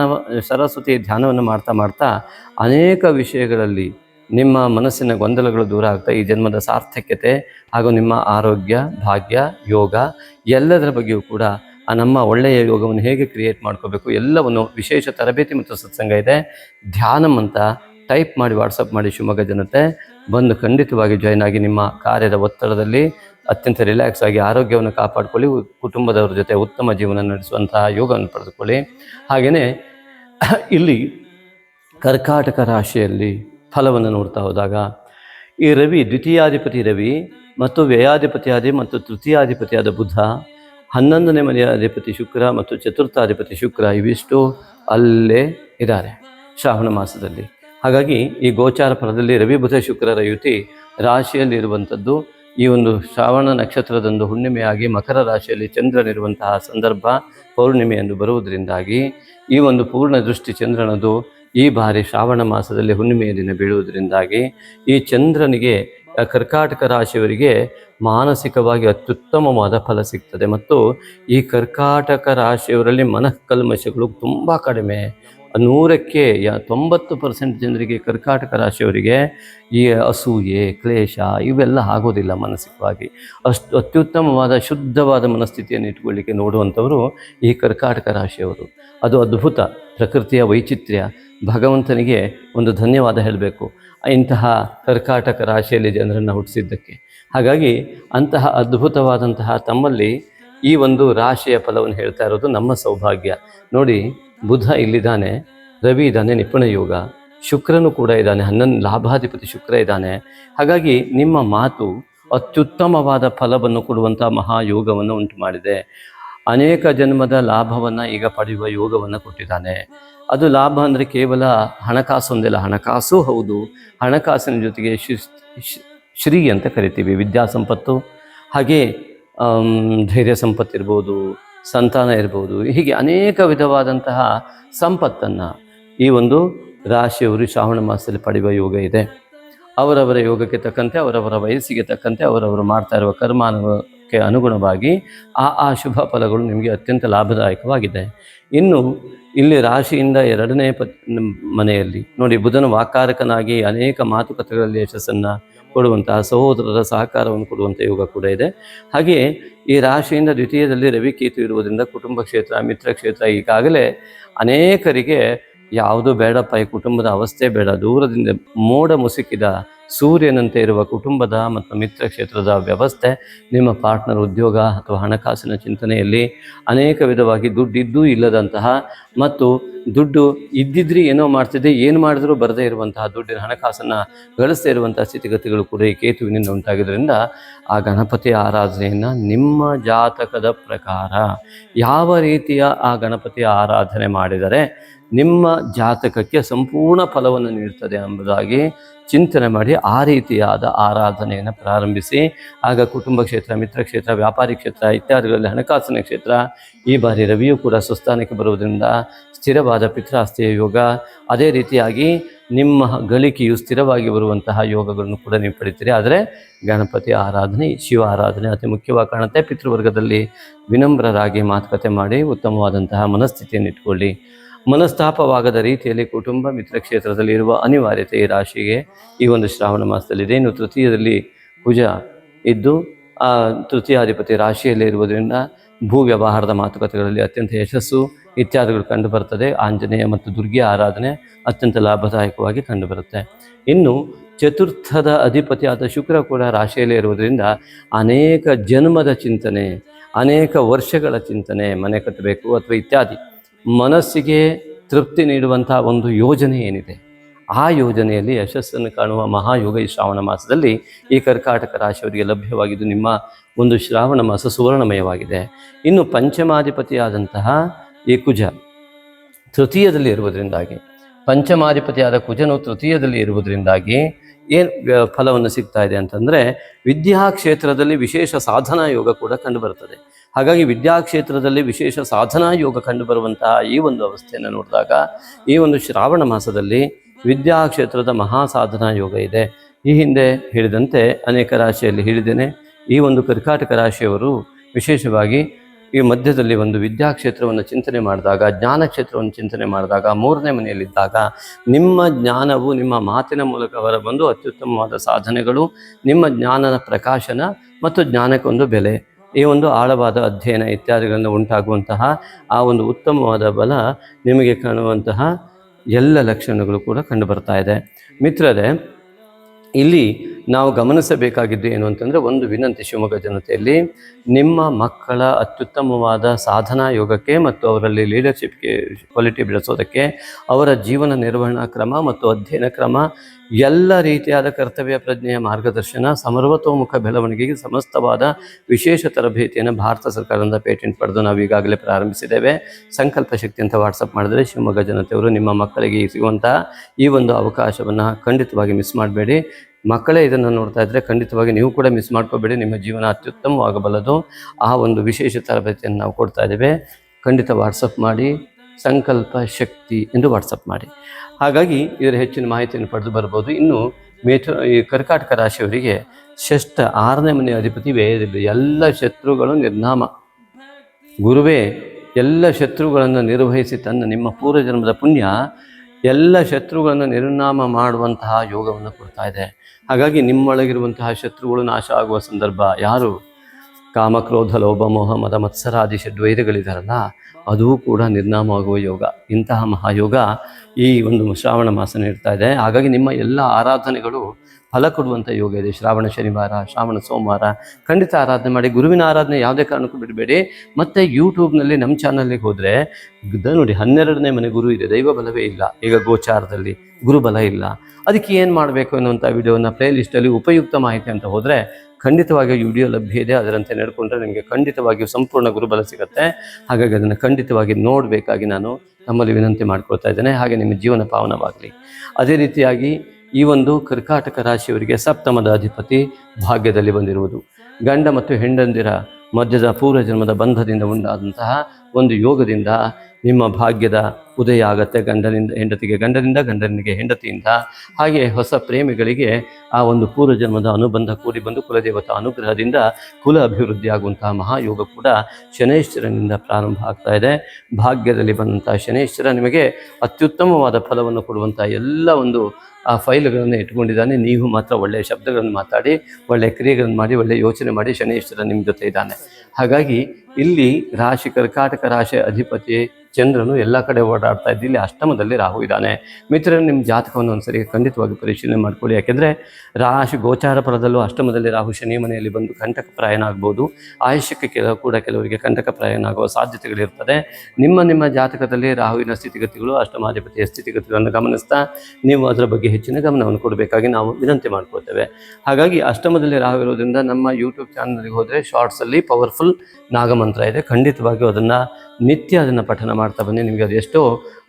ಸರಸ್ವತಿ ಧ್ಯಾನವನ್ನು ಮಾಡ್ತಾ ಮಾಡ್ತಾ ಅನೇಕ ವಿಷಯಗಳಲ್ಲಿ ನಿಮ್ಮ ಮನಸ್ಸಿನ ಗೊಂದಲಗಳು ದೂರ ಆಗ್ತಾ, ಈ ಜನ್ಮದ ಸಾರ್ಥಕ್ಯತೆ ಹಾಗೂ ನಿಮ್ಮ ಆರೋಗ್ಯ, ಭಾಗ್ಯ, ಯೋಗ ಎಲ್ಲದರ ಬಗ್ಗೆಯೂ ಕೂಡ ಆ ನಮ್ಮ ಒಳ್ಳೆಯ ಯೋಗವನ್ನು ಹೇಗೆ ಕ್ರಿಯೇಟ್ ಮಾಡ್ಕೋಬೇಕು ಎಲ್ಲವನ್ನು ವಿಶೇಷ ತರಬೇತಿ ಮತ್ತು ಸತ್ಸಂಗ ಇದೆ. ಧ್ಯಾನಂ ಅಂತ ಟೈಪ್ ಮಾಡಿ ವಾಟ್ಸಪ್ ಮಾಡಿ ಶಿವಮೊಗ್ಗ ಜನತೆ, ಬಂದು ಖಂಡಿತವಾಗಿ ಜಾಯ್ನ್ ಆಗಿ ನಿಮ್ಮ ಕಾರ್ಯದ ಒತ್ತಡದಲ್ಲಿ ಅತ್ಯಂತ ರಿಲ್ಯಾಕ್ಸ್ ಆಗಿ ಆರೋಗ್ಯವನ್ನು ಕಾಪಾಡಿಕೊಳ್ಳಿ ಕುಟುಂಬದವರ ಜೊತೆ ಉತ್ತಮ ಜೀವನ ನಡೆಸುವಂತಹ ಯೋಗವನ್ನು ಪಡೆದುಕೊಳ್ಳಿ. ಹಾಗೆಯೇ ಇಲ್ಲಿ ಕರ್ಕಾಟಕ ರಾಶಿಯಲ್ಲಿ ಫಲವನ್ನು ನೋಡ್ತಾ ಹೋದಾಗ, ಈ ರವಿ ದ್ವಿತೀಯಾಧಿಪತಿ ರವಿ ಮತ್ತು ವ್ಯಯಾಧಿಪತಿಯಾದಿ ಮತ್ತು ತೃತೀಯಾಧಿಪತಿಯಾದ ಬುಧ ಹನ್ನೊಂದನೇ ಮನೆಯ ಅಧಿಪತಿ ಶುಕ್ರ ಮತ್ತು ಚತುರ್ಥಾಧಿಪತಿ ಶುಕ್ರ ಇವಿಷ್ಟು ಅಲ್ಲೇ ಇದ್ದಾರೆ. ಶ್ರಾವಣ ಮಾಸದಲ್ಲಿ. ಹಾಗಾಗಿ ಈ ಗೋಚಾರ ಫಲದಲ್ಲಿ ರವಿ ಬುಧ ಶುಕ್ರರ ಯುತಿ ರಾಶಿಯಲ್ಲಿರುವಂಥದ್ದು ಈ ಒಂದು ಶ್ರಾವಣ ನಕ್ಷತ್ರದಂದು ಹುಣ್ಣಿಮೆಯಾಗಿ ಮಕರ ರಾಶಿಯಲ್ಲಿ ಚಂದ್ರನಿರುವಂತಹ ಸಂದರ್ಭ ಪೌರ್ಣಿಮೆಯನ್ನು ಬರುವುದರಿಂದಾಗಿ ಈ ಒಂದು ಪೂರ್ಣ ದೃಷ್ಟಿ ಚಂದ್ರನದು ಈ ಬಾರಿ ಶ್ರಾವಣ ಮಾಸದಲ್ಲಿ ಹುಣ್ಣಿಮೆಯ ದಿನ ಬೀಳುವುದರಿಂದಾಗಿ ಈ ಚಂದ್ರನಿಗೆ ಕರ್ಕಾಟಕ ರಾಶಿಯವರಿಗೆ ಮಾನಸಿಕವಾಗಿ ಅತ್ಯುತ್ತಮವಾದ ಫಲ ಸಿಗ್ತದೆ. ಮತ್ತು ಈ ಕರ್ಕಾಟಕ ರಾಶಿಯವರಲ್ಲಿ ಮನಃಕಲ್ಮಶಗಳು ತುಂಬ ಕಡಿಮೆ. ನೂರಕ್ಕೆ ಯ, ತೊಂಬತ್ತು ಪರ್ಸೆಂಟ್ ಜನರಿಗೆ ಕರ್ಕಾಟಕ ರಾಶಿಯವರಿಗೆ ಈ ಅಸೂಯೆ, ಕ್ಲೇಶ ಇವೆಲ್ಲ ಆಗೋದಿಲ್ಲ ಮಾನಸಿಕವಾಗಿ. ಅಷ್ಟು ಅತ್ಯುತ್ತಮವಾದ, ಶುದ್ಧವಾದ ಮನಸ್ಥಿತಿಯನ್ನು ಇಟ್ಕೊಳ್ಳಿಕ್ಕೆ ನೋಡುವಂಥವರು ಈ ಕರ್ಕಾಟಕ ರಾಶಿಯವರು. ಅದು ಅದ್ಭುತ ಪ್ರಕೃತಿಯ ವೈಚಿತ್ರ್ಯ. ಭಗವಂತನಿಗೆ ಒಂದು ಧನ್ಯವಾದ ಹೇಳಬೇಕು. ಇಂತಹ ಕರ್ಕಾಟಕ ರಾಶಿಯಲ್ಲಿ ಜನರನ್ನು ಹುಟ್ಟಿಸಿದ್ದಕ್ಕೆ. ಹಾಗಾಗಿ ಅಂತಹ ಅದ್ಭುತವಾದಂತಹ ತಮ್ಮಲ್ಲಿ ಈ ಒಂದು ರಾಶಿಯ ಫಲವನ್ನು ಹೇಳ್ತಾ ಇರೋದು ನಮ್ಮ ಸೌಭಾಗ್ಯ. ನೋಡಿ, ಬುಧ ಇಲ್ಲಿದ್ದಾನೆ, ರವಿ ಇದ್ದಾನೆ, ನಿಪುಣ ಯೋಗ. ಶುಕ್ರನು ಕೂಡ ಇದ್ದಾನೆ, ಹನ್ನೊಂದು ಲಾಭಾಧಿಪತಿ ಶುಕ್ರ ಇದ್ದಾನೆ. ಹಾಗಾಗಿ ನಿಮ್ಮ ಮಾತು ಅತ್ಯುತ್ತಮವಾದ ಫಲವನ್ನು ಕೊಡುವಂಥ ಮಹಾಯೋಗವನ್ನು ಉಂಟು ಮಾಡಿದೆ. ಅನೇಕ ಜನ್ಮದ ಲಾಭವನ್ನು ಈಗ ಪಡೆಯುವ ಯೋಗವನ್ನು ಕೊಟ್ಟಿದ್ದಾನೆ. ಅದು ಲಾಭ ಅಂದರೆ ಕೇವಲ ಹಣಕಾಸು ಒಂದಿಲ್ಲ, ಹಣಕಾಸು ಹೌದು. ಹಣಕಾಸಿನ ಜೊತೆಗೆ ಶ್ರೀ ಅಂತ ಕರಿತೀವಿ, ವಿದ್ಯಾಸಂಪತ್ತು. ಹಾಗೆ ಧೈರ್ಯ ಸಂಪತ್ತಿರ್ಬೋದು ಸಂತಾನ ಇರ್ಬೋದು, ಹೀಗೆ ಅನೇಕ ವಿಧವಾದಂತಹ ಸಂಪತ್ತನ್ನು ಈ ಒಂದು ರಾಶಿಯವರು ಶ್ರಾವಣ ಮಾಸದಲ್ಲಿ ಪಡೆಯುವ ಯೋಗ ಇದೆ. ಅವರವರ ಯೋಗಕ್ಕೆ ತಕ್ಕಂತೆ, ಅವರವರ ವಯಸ್ಸಿಗೆ ತಕ್ಕಂತೆ, ಅವರವರು ಮಾಡ್ತಾ ಇರುವ ಕರ್ಮಾನುಕ್ಕೆ ಅನುಗುಣವಾಗಿ ಆ ಆ ಶುಭ ಫಲಗಳು ನಿಮಗೆ ಅತ್ಯಂತ ಲಾಭದಾಯಕವಾಗಿದೆ. ಇನ್ನು ಇಲ್ಲಿ ರಾಶಿಯಿಂದ ಎರಡನೇ ಪ ಮನೆಯಲ್ಲಿ ನೋಡಿ ಬುಧನ ವಾಕಾರಕನಾಗಿ ಅನೇಕ ಮಾತುಕತೆಗಳಲ್ಲಿ ಯಶಸ್ಸನ್ನು ಕೊಡುವಂತಹ ಸಹೋದರರ ಸಹಕಾರವನ್ನು ಕೊಡುವಂಥ ಯೋಗ ಕೂಡ ಇದೆ. ಹಾಗೆಯೇ ಈ ರಾಶಿಯಿಂದ ದ್ವಿತೀಯದಲ್ಲಿ ರವಿಕೇತು ಇರುವುದರಿಂದ ಕುಟುಂಬ ಕ್ಷೇತ್ರ, ಮಿತ್ರ ಕ್ಷೇತ್ರ ಈಗಾಗಲೇ ಅನೇಕರಿಗೆ ಯಾವುದು ಬೇಡಪ್ಪ, ಈ ಕುಟುಂಬದ ಅವಸ್ಥೆ ಬೇಡ. ದೂರದಿಂದ ಮೋಡ ಮುಸುಕಿದ ಸೂರ್ಯನಂತೆ ಇರುವ ಕುಟುಂಬದ ಮತ್ತು ಮಿತ್ರ ಕ್ಷೇತ್ರದ ವ್ಯವಸ್ಥೆ, ನಿಮ್ಮ ಪಾರ್ಟ್ನರ್ ಉದ್ಯೋಗ ಅಥವಾ ಹಣಕಾಸಿನ ಚಿಂತನೆಯಲ್ಲಿ ಅನೇಕ ವಿಧವಾಗಿ ದುಡ್ಡಿದ್ದೂ ಇಲ್ಲದಂತಹ ಮತ್ತು ದುಡ್ಡು ಇದ್ದಿದ್ರಿ ಏನೋ ಮಾಡ್ತಿದ್ದೆ, ಏನು ಮಾಡಿದ್ರೂ ಬರದೇ ಇರುವಂತಹ ದುಡ್ಡಿನ ಹಣಕಾಸನ್ನು ಗಳಿಸದೇ ಇರುವಂತಹ ಸ್ಥಿತಿಗತಿಗಳು ಕೂಡ ಈ ಕೇತುವಿನಿಂದ ಉಂಟಾಗಿದ್ದರಿಂದ ಆ ಗಣಪತಿ ಆರಾಧನೆಯನ್ನು ನಿಮ್ಮ ಜಾತಕದ ಪ್ರಕಾರ ಯಾವ ರೀತಿಯ ಆ ಗಣಪತಿ ಆರಾಧನೆ ಮಾಡಿದರೆ ನಿಮ್ಮ ಜಾತಕಕ್ಕೆ ಸಂಪೂರ್ಣ ಫಲವನ್ನು ನೀಡುತ್ತದೆ ಎಂಬುದಾಗಿ ಚಿಂತನೆ ಮಾಡಿ ಆ ರೀತಿಯಾದ ಆರಾಧನೆಯನ್ನು ಪ್ರಾರಂಭಿಸಿ, ಆಗ ಕುಟುಂಬ ಕ್ಷೇತ್ರ, ಮಿತ್ರ ಕ್ಷೇತ್ರ, ವ್ಯಾಪಾರಿ ಕ್ಷೇತ್ರ ಇತ್ಯಾದಿಗಳಲ್ಲಿ ಹಣಕಾಸಿನ ಕ್ಷೇತ್ರ, ಈ ಬಾರಿ ರವಿಯು ಕೂಡ ಸ್ವಸ್ಥಾನಕ್ಕೆ ಬರುವುದರಿಂದ ಸ್ಥಿರವಾದ ಪಿತ್ರಾಸ್ತಿಯ ಯೋಗ, ಅದೇ ರೀತಿಯಾಗಿ ನಿಮ್ಮ ಗಳಿಕೆಯು ಸ್ಥಿರವಾಗಿ ಬರುವಂತಹ ಯೋಗಗಳನ್ನು ಕೂಡ ನೀವು ಪಡಿತೀರಿ. ಆದರೆ ಗಣಪತಿ ಆರಾಧನೆ, ಶಿವ ಆರಾಧನೆ ಅತಿ ಮುಖ್ಯವಾಗಿ ಕಾಣುತ್ತೆ. ಪಿತೃವರ್ಗದಲ್ಲಿ ವಿನಮ್ರರಾಗಿ ಮಾತುಕತೆ ಮಾಡಿ ಉತ್ತಮವಾದಂತಹ ಮನಸ್ಥಿತಿಯನ್ನು ಇಟ್ಕೊಳ್ಳಿ ಮನಸ್ತಾಪವಾಗದ ರೀತಿಯಲ್ಲಿ ಕುಟುಂಬ ಮಿತ್ರ ಕ್ಷೇತ್ರದಲ್ಲಿ ಇರುವ ಅನಿವಾರ್ಯತೆ ಈ ರಾಶಿಗೆ ಈ ಒಂದು ಶ್ರಾವಣ ಮಾಸದಲ್ಲಿದೆ. ಇನ್ನು ತೃತೀಯದಲ್ಲಿ ಕುಜ ಇದ್ದು, ಆ ತೃತೀಯಾಧಿಪತಿ ರಾಶಿಯಲ್ಲಿ ಇರುವುದರಿಂದ ಭೂ ವ್ಯವಹಾರದ ಮಾತುಕತೆಗಳಲ್ಲಿ ಅತ್ಯಂತ ಯಶಸ್ಸು ಇತ್ಯಾದಿಗಳು ಕಂಡುಬರುತ್ತದೆ. ಆಂಜನೇಯ ಮತ್ತು ದುರ್ಗೆಯ ಆರಾಧನೆ ಅತ್ಯಂತ ಲಾಭದಾಯಕವಾಗಿ ಕಂಡುಬರುತ್ತೆ. ಇನ್ನು ಚತುರ್ಥದ ಅಧಿಪತಿಯಾದ ಶುಕ್ರ ಕೂಡ ರಾಶಿಯಲ್ಲೇ ಇರುವುದರಿಂದ ಅನೇಕ ಜನ್ಮದ ಚಿಂತನೆ, ಅನೇಕ ವರ್ಷಗಳ ಚಿಂತನೆ, ಮನೆ ಕಟ್ಟಬೇಕು ಅಥವಾ ಇತ್ಯಾದಿ ಮನಸ್ಸಿಗೆ ತೃಪ್ತಿ ನೀಡುವಂಥ ಒಂದು ಯೋಜನೆ ಏನಿದೆ? ಆ ಯೋಜನೆಯಲ್ಲಿ ಯಶಸ್ಸನ್ನು ಕಾಣುವ ಮಹಾಯೋಗ ಈ ಶ್ರಾವಣ ಮಾಸದಲ್ಲಿ ಈ ಕರ್ಕಾಟಕ ರಾಶಿಯವರಿಗೆ ಲಭ್ಯವಾಗಿದ್ದು ನಿಮ್ಮ ಒಂದು ಶ್ರಾವಣ ಮಾಸ ಸುವರ್ಣಮಯವಾಗಿದೆ. ಇನ್ನು ಪಂಚಮಾಧಿಪತಿಯಾದಂತಹ ಈ ಕುಜ ತೃತೀಯದಲ್ಲಿ ಇರುವುದರಿಂದಾಗಿ, ಪಂಚಮಾಧಿಪತಿಯಾದ ಕುಜನು ತೃತೀಯದಲ್ಲಿ ಇರುವುದರಿಂದಾಗಿ ಏನು ಫಲವನ್ನು ಸಿಗ್ತಾ ಇದೆ ಅಂತಂದರೆ ವಿದ್ಯಾಕ್ಷೇತ್ರದಲ್ಲಿ ವಿಶೇಷ ಸಾಧನಾ ಯೋಗ ಕೂಡ ಕಂಡುಬರುತ್ತದೆ ಹಾಗಾಗಿ ವಿದ್ಯಾಕ್ಷೇತ್ರದಲ್ಲಿ ವಿಶೇಷ ಸಾಧನಾ ಯೋಗ ಕಂಡುಬರುವಂತಹ ಈ ಒಂದು ಅವಸ್ಥೆಯನ್ನು ನೋಡಿದಾಗ ಈ ಒಂದು ಶ್ರಾವಣ ಮಾಸದಲ್ಲಿ ವಿದ್ಯಾಕ್ಷೇತ್ರದ ಮಹಾ ಸಾಧನಾ ಯೋಗ ಇದೆ. ಈ ಹಿಂದೆ ಹೇಳಿದಂತೆ ಅನೇಕ ರಾಶಿಯಲ್ಲಿ ಹೇಳಿದ್ದೇನೆ. ಈ ಒಂದು ಕರ್ಕಾಟಕ ರಾಶಿಯವರು ವಿಶೇಷವಾಗಿ ಈ ಮಧ್ಯದಲ್ಲಿ ಒಂದು ವಿದ್ಯಾಕ್ಷೇತ್ರವನ್ನು ಚಿಂತನೆ ಮಾಡಿದಾಗ ಜ್ಞಾನ ಕ್ಷೇತ್ರವನ್ನು ಚಿಂತನೆ ಮಾಡಿದಾಗ, ಮೂರನೇ ಮನೆಯಲ್ಲಿದ್ದಾಗ ನಿಮ್ಮ ಜ್ಞಾನವು ನಿಮ್ಮ ಮಾತಿನ ಮೂಲಕ ಹೊರಬಂದು ಅತ್ಯುತ್ತಮವಾದ ಸಾಧನೆಗಳು, ನಿಮ್ಮ ಜ್ಞಾನದ ಪ್ರಕಾಶನ ಮತ್ತು ಜ್ಞಾನಕ್ಕೊಂದು ಬೆಲೆ. ಈ ಒಂದು ಆಳವಾದ ಅಧ್ಯಯನ ಇತ್ಯಾದಿಗಳಿಂದ ಉಂಟಾಗುವಂತಹ ಆ ಒಂದು ಉತ್ತಮವಾದ ಬಲ ನಿಮಗೆ ಕಾಣುವಂತಹ ಎಲ್ಲ ಲಕ್ಷಣಗಳು ಕೂಡ ಕಂಡು ಬರ್ತಾ ಇದೆ. ಮಿತ್ರರೇ, ಇಲ್ಲಿ ನಾವು ಗಮನಿಸಬೇಕಾಗಿದ್ದು ಏನು ಅಂತಂದರೆ ಒಂದು ವಿನಂತಿ ಶಿವಮೊಗ್ಗ ಜನತೆಯಲ್ಲಿ, ನಿಮ್ಮ ಮಕ್ಕಳ ಅತ್ಯುತ್ತಮವಾದ ಸಾಧನಾ ಯೋಗಕ್ಕೆ ಮತ್ತು ಅವರಲ್ಲಿ ಲೀಡರ್ಶಿಪ್ಗೆ ಕ್ವಾಲಿಟಿ ಬೆಳೆಸೋದಕ್ಕೆ, ಅವರ ಜೀವನ ನಿರ್ವಹಣಾ ಕ್ರಮ ಮತ್ತು ಅಧ್ಯಯನ ಕ್ರಮ ಎಲ್ಲ ರೀತಿಯಾದ ಕರ್ತವ್ಯ ಪ್ರಜ್ಞೆಯ ಮಾರ್ಗದರ್ಶನ, ಸಮರ್ವತೋಮುಖ ಬೆಳವಣಿಗೆಗೆ ಸಮಸ್ತವಾದ ವಿಶೇಷ ತರಬೇತಿಯನ್ನು ಭಾರತ ಸರ್ಕಾರದಿಂದ ಪೇಟೆಂಟ್ ಪಡೆದು ನಾವು ಈಗಾಗಲೇ ಪ್ರಾರಂಭಿಸಿದ್ದೇವೆ. ಸಂಕಲ್ಪ ಶಕ್ತಿ ಅಂತ ವಾಟ್ಸಪ್ ಮಾಡಿದರೆ ಶಿವಮೊಗ್ಗ ಜನತೆಯವರು ನಿಮ್ಮ ಮಕ್ಕಳಿಗೆ ಸಿಗುವಂತಹ ಈ ಒಂದು ಅವಕಾಶವನ್ನು ಖಂಡಿತವಾಗಿ ಮಿಸ್ ಮಾಡಬೇಡಿ. ಮಕ್ಕಳೇ ಇದನ್ನು ನೋಡ್ತಾ ಇದ್ದರೆ ಖಂಡಿತವಾಗಿ ನೀವು ಕೂಡ ಮಿಸ್ ಮಾಡ್ಕೋಬೇಡಿ. ನಿಮ್ಮ ಜೀವನ ಅತ್ಯುತ್ತಮವಾಗಬಲ್ಲದು. ಆ ಒಂದು ವಿಶೇಷ ತರಬೇತಿಯನ್ನು ನಾವು ಕೊಡ್ತಾ ಇದ್ದೇವೆ. ಖಂಡಿತ ವಾಟ್ಸಪ್ ಮಾಡಿ. ಸಂಕಲ್ಪ, ಶಕ್ತಿ ಎಂದು ವಾಟ್ಸಪ್ ಮಾಡಿ. ಹಾಗಾಗಿ ಇದರ ಹೆಚ್ಚಿನ ಮಾಹಿತಿಯನ್ನು ಪಡೆದು ಬರ್ಬೋದು. ಇನ್ನು ಮೇಥ, ಈ ಕರ್ಕಾಟಕ ರಾಶಿಯವರಿಗೆ ಷಷ್ಠ ಆರನೇ ಮನೆಯ ಅಧಿಪತಿ ವ್ಯಯದಲ್ಲಿ ಎಲ್ಲ ಶತ್ರುಗಳು ನಿರ್ನಾಮ. ಗುರುವೇ, ಎಲ್ಲ ಶತ್ರುಗಳನ್ನು ನಿರ್ವಹಿಸಿ ತನ್ನ ನಿಮ್ಮ ಪೂರ್ವಜನ್ಮದ ಪುಣ್ಯ, ಎಲ್ಲ ಶತ್ರುಗಳನ್ನು ನಿರ್ನಾಮ ಮಾಡುವಂತಹ ಯೋಗವನ್ನು ಕೊಡ್ತಾ ಇದೆ. ಹಾಗಾಗಿ ನಿಮ್ಮೊಳಗಿರುವಂತಹ ಶತ್ರುಗಳು ನಾಶ ಆಗುವ ಸಂದರ್ಭ ಯಾರು? ಕಾಮಕ್ರೋಧ, ಲೋಭ, ಮೋಹ, ಮದ, ಮತ್ಸರಾದಿ, ಷಡ್ವೈರಗಳಿದಾರಲ್ಲ, ಅದೂ ಕೂಡ ನಿರ್ನಾಮವಾಗುವ ಯೋಗ. ಇಂತಹ ಮಹಾಯೋಗ ಈ ಒಂದು ಶ್ರಾವಣ ಮಾಸ ನೀಡ್ತಾ ಇದೆ. ಹಾಗಾಗಿ ನಿಮ್ಮ ಎಲ್ಲ ಆರಾಧನೆಗಳು ಫಲ ಕೊಡುವಂಥ ಯೋಗ ಇದೆ. ಶ್ರಾವಣ ಶನಿವಾರ, ಶ್ರಾವಣ ಸೋಮವಾರ ಖಂಡಿತ ಆರಾಧನೆ ಮಾಡಿ. ಗುರುವಿನ ಆರಾಧನೆ ಯಾವುದೇ ಕಾರಣಕ್ಕೂ ಬಿಡಬೇಡಿ. ಮತ್ತು ಯೂಟ್ಯೂಬ್ನಲ್ಲಿ ನಮ್ಮ ಚಾನಲ್ಗೆ ಹೋದರೆ ನೋಡಿ ಹನ್ನೆರಡನೇ ಮನೆ ಗುರು ಇದೆ. ದೈವ ಬಲವೇ ಇಲ್ಲ. ಈಗ ಗೋಚಾರದಲ್ಲಿ ಗುರುಬಲ ಇಲ್ಲ. ಅದಕ್ಕೆ ಏನು ಮಾಡಬೇಕು ಅನ್ನುವಂಥ ವಿಡಿಯೋನ ಪ್ಲೇ ಲಿಸ್ಟಲ್ಲಿ ಉಪಯುಕ್ತ ಮಾಹಿತಿ ಅಂತ ಹೋದರೆ ಖಂಡಿತವಾಗಿ ವಿಡಿಯೋ ಲಭ್ಯ ಇದೆ. ಅದರಂತೆ ನಡ್ಕೊಂಡ್ರೆ ನಿಮಗೆ ಖಂಡಿತವಾಗಿಯೂ ಸಂಪೂರ್ಣ ಗುರುಬಲ ಸಿಗುತ್ತೆ. ಹಾಗಾಗಿ ಅದನ್ನು ಖಂಡಿತವಾಗಿ ನೋಡಬೇಕಾಗಿ ನಾನು ನಮ್ಮಲ್ಲಿ ವಿನಂತಿ ಮಾಡ್ಕೊಳ್ತಾ ಇದ್ದೇನೆ. ಹಾಗೆ ನಿಮ್ಮ ಜೀವನ ಪಾವನವಾಗಲಿ. ಅದೇ ರೀತಿಯಾಗಿ ಈ ಒಂದು ಕರ್ಕಾಟಕ ರಾಶಿಯವರಿಗೆ ಸಪ್ತಮದ ಅಧಿಪತಿ ಭಾಗ್ಯದಲ್ಲಿ ಬಂದಿರುವುದು. ಗಂಡ ಮತ್ತು ಹೆಂಡಂದಿರ ಮಧ್ಯದ ಪೂರ್ವ ಜನ್ಮದ ಬಂಧದಿಂದ ಉಂಟಾದಂತಹ ಒಂದು ಯೋಗದಿಂದ ನಿಮ್ಮ ಭಾಗ್ಯದ ಉದಯ ಆಗತ್ತೆ. ಗಂಡನಿಂದ ಹೆಂಡತಿಗೆ, ಗಂಡನಿಂದ ಗಂಡನಿಗೆ, ಹೆಂಡತಿಯಿಂದ. ಹಾಗೆ ಹೊಸ ಪ್ರೇಮಿಗಳಿಗೆ ಆ ಒಂದು ಪೂರ್ವಜನ್ಮದ ಅನುಬಂಧ ಕೂಡಿ ಬಂದು ಕುಲದೇವತಾ ಅನುಗ್ರಹದಿಂದ ಕುಲ ಅಭಿವೃದ್ಧಿ ಆಗುವಂತಹ ಮಹಾಯೋಗ ಕೂಡ ಶನೇಶ್ವರನಿಂದ ಪ್ರಾರಂಭ ಆಗ್ತಾ ಇದೆ. ಭಾಗ್ಯದಲ್ಲಿ ಬಂದಂತಹ ಶನೇಶ್ವರ ನಿಮಗೆ ಅತ್ಯುತ್ತಮವಾದ ಫಲವನ್ನು ಕೊಡುವಂಥ ಎಲ್ಲ ಒಂದು, ಆ ಫೈಲ್ಗಳನ್ನು ಇಟ್ಕೊಂಡಿದ್ದಾನೆ. ನೀವು ಮಾತ್ರ ಒಳ್ಳೆಯ ಶಬ್ದಗಳನ್ನು ಮಾತಾಡಿ, ಒಳ್ಳೆಯ ಕ್ರಿಯೆಗಳನ್ನು ಮಾಡಿ, ಒಳ್ಳೆಯ ಯೋಚನೆ ಮಾಡಿ ಶನೇಶ್ವರ ನಿಮ್ಮ ಜೊತೆ ಇದ್ದಾನೆ. ಹಾಗಾಗಿ ಇಲ್ಲಿ ರಾಶಿ ಕರ್ಕಾಟಕ ರಾಶಿ ಅಧಿಪತಿ ಚಂದ್ರನು ಎಲ್ಲ ಕಡೆ ಓಡಾಡ್ತಾ ಇದ್ದು ಇಲ್ಲಿ ಅಷ್ಟಮದಲ್ಲಿ ರಾಹು ಇದ್ದಾನೆ. ಮಿತ್ರರು ನಿಮ್ಮ ಜಾತಕವನ್ನು ಒಂದ್ಸರಿ ಖಂಡಿತವಾಗಿ ಪರಿಶೀಲನೆ ಮಾಡ್ಕೊಳ್ಳಿ. ಯಾಕೆಂದರೆ ರಾಶಿ ಗೋಚಾರ ಪರದಲ್ಲೂ ಅಷ್ಟಮದಲ್ಲಿ ರಾಹು ಶನಿ ಮನೆಯಲ್ಲಿ ಬಂದು ಕಂಟಕ ಪ್ರಯಾಣ ಆಗ್ಬೋದು. ಆಯುಷ್ಯಕ್ಕೆ ಕೆಲವು ಕೂಡ ಕೆಲವರಿಗೆ ಕಂಟಕ ಪ್ರಯಾಣ ಆಗುವ ಸಾಧ್ಯತೆಗಳಿರ್ತದೆ. ನಿಮ್ಮ ನಿಮ್ಮ ಜಾತಕದಲ್ಲಿ ರಾಹುವಿನ ಸ್ಥಿತಿಗತಿಗಳು, ಅಷ್ಟಮಾಧಿಪತಿಯ ಸ್ಥಿತಿಗತಿಗಳನ್ನು ಗಮನಿಸ್ತಾ ನೀವು ಅದರ ಬಗ್ಗೆ ಹೆಚ್ಚಿನ ಗಮನವನ್ನು ಕೊಡಬೇಕಾಗಿ ನಾವು ವಿನಂತಿ ಮಾಡ್ಕೊಳ್ತೇವೆ. ಹಾಗಾಗಿ ಅಷ್ಟಮದಲ್ಲಿ ರಾಹು ಇರೋದ್ರಿಂದ ನಮ್ಮ ಯೂಟ್ಯೂಬ್ ಚಾನಲ್ಗೆ ಹೋದರೆ ಶಾರ್ಟ್ಸಲ್ಲಿ ಪವರ್ಫುಲ್ ನಾಗಮಂತ್ರ ಇದೆ. ಖಂಡಿತವಾಗಿಯೂ ಅದನ್ನು ನಿತ್ಯ ಅದನ್ನು ಪಠನ ಮಾಡ್ತಾ ಬನ್ನಿ ನಿಮಗೆ ಅದು ಎಷ್ಟೋ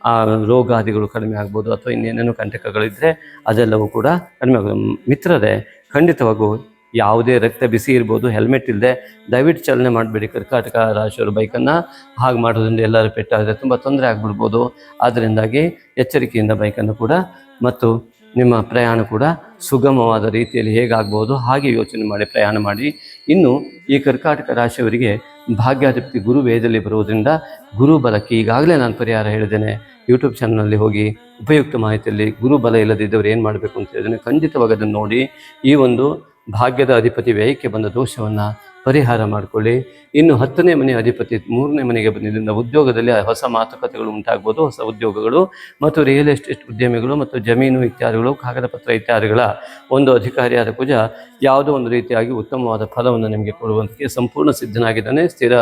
ಆ, ರೋಗಾದಿಗಳು ಕಡಿಮೆ ಆಗ್ಬೋದು ಅಥವಾ ಇನ್ನೇನೇನು ಕಂಟಕಗಳಿದ್ದರೆ ಅದೆಲ್ಲವೂ ಕೂಡ ಕಡಿಮೆ ಆಗ್ಬೋದು. ಮಿತ್ರರೇ ಖಂಡಿತವಾಗೂ ಯಾವುದೇ ರಕ್ತ ಬಿಸಿ ಇರ್ಬೋದು ಹೆಲ್ಮೆಟ್ ಇಲ್ಲದೆ ದಯವಿಟ್ಟು ಚಲನೆ ಮಾಡಬೇಡಿ. ಕರ್ನಾಟಕ ರಾಶಿಯವರು ಬೈಕನ್ನು ಹಾಗೆ ಮಾಡೋದ್ರಿಂದ ಎಲ್ಲರೂ ಪೆಟ್ಟಾದರೆ ತುಂಬ ತೊಂದರೆ ಆಗಿಬಿಡ್ಬೋದು. ಅದರಿಂದಾಗಿ ಎಚ್ಚರಿಕೆಯಿಂದ ಬೈಕನ್ನು ಕೂಡ ಮತ್ತು ನಿಮ್ಮ ಪ್ರಯಾಣ ಕೂಡ ಸುಗಮವಾದ ರೀತಿಯಲ್ಲಿ ಹೇಗಾಗ್ಬೋದು ಹಾಗೆ ಯೋಚನೆ ಮಾಡಿ ಪ್ರಯಾಣ ಮಾಡಿ. ಇನ್ನು ಈ ಕರ್ಕಾಟಕ ರಾಶಿಯವರಿಗೆ ಭಾಗ್ಯಾಧಿಪತಿ ಗುರು ವೇದದಲ್ಲಿ ಬರುವುದರಿಂದ ಗುರು ಬಲಕ್ಕೆ ಈಗಾಗಲೇ ನಾನು ಪರಿಹಾರ ಹೇಳಿದ್ದೇನೆ. ಯೂಟ್ಯೂಬ್ ಚಾನಲ್ನಲ್ಲಿ ಹೋಗಿ ಉಪಯುಕ್ತ ಮಾಹಿತಿಯಲ್ಲಿ ಗುರು ಬಲ ಇಲ್ಲದಿದ್ದವರು ಏನು ಮಾಡಬೇಕು ಅಂತ ಹೇಳಿದ್ದೇನೆ ಖಂಡಿತವಾಗಿ ಅದನ್ನು ನೋಡಿ. ಈ ಒಂದು ಭಾಗ್ಯದ ಅಧಿಪತಿ ವ್ಯಯಕ್ಕೆ ಬಂದ ದೋಷವನ್ನು ಪರಿಹಾರ ಮಾಡಿಕೊಳ್ಳಿ. ಇನ್ನು ಹತ್ತನೇ ಮನೆ ಅಧಿಪತಿ, ಮೂರನೇ ಮನೆಗೆ ಬಂದಿದ್ದರಿಂದ ಉದ್ಯೋಗದಲ್ಲಿ ಹೊಸ ಮಾತುಕತೆಗಳು ಉಂಟಾಗ್ಬೋದು, ಹೊಸ ಉದ್ಯೋಗಗಳು ಮತ್ತು ರಿಯಲ್ ಎಸ್ಟೇಟ್ ಉದ್ಯಮಿಗಳು ಮತ್ತು ಜಮೀನು ಇತ್ಯಾದಿಗಳು ಕಾಗದ ಪತ್ರ ಇತ್ಯಾದಿಗಳ ಒಂದು ಅಧಿಕಾರಿಯಾದ ಕುಜ ಯಾವುದೋ ಒಂದು ರೀತಿಯಾಗಿ ಉತ್ತಮವಾದ ಫಲವನ್ನು ನಿಮಗೆ ಕೊಡುವಂತೆ ಸಂಪೂರ್ಣ ಸಿದ್ಧನಾಗಿದ್ದಾನೆ. ಸ್ಥಿರ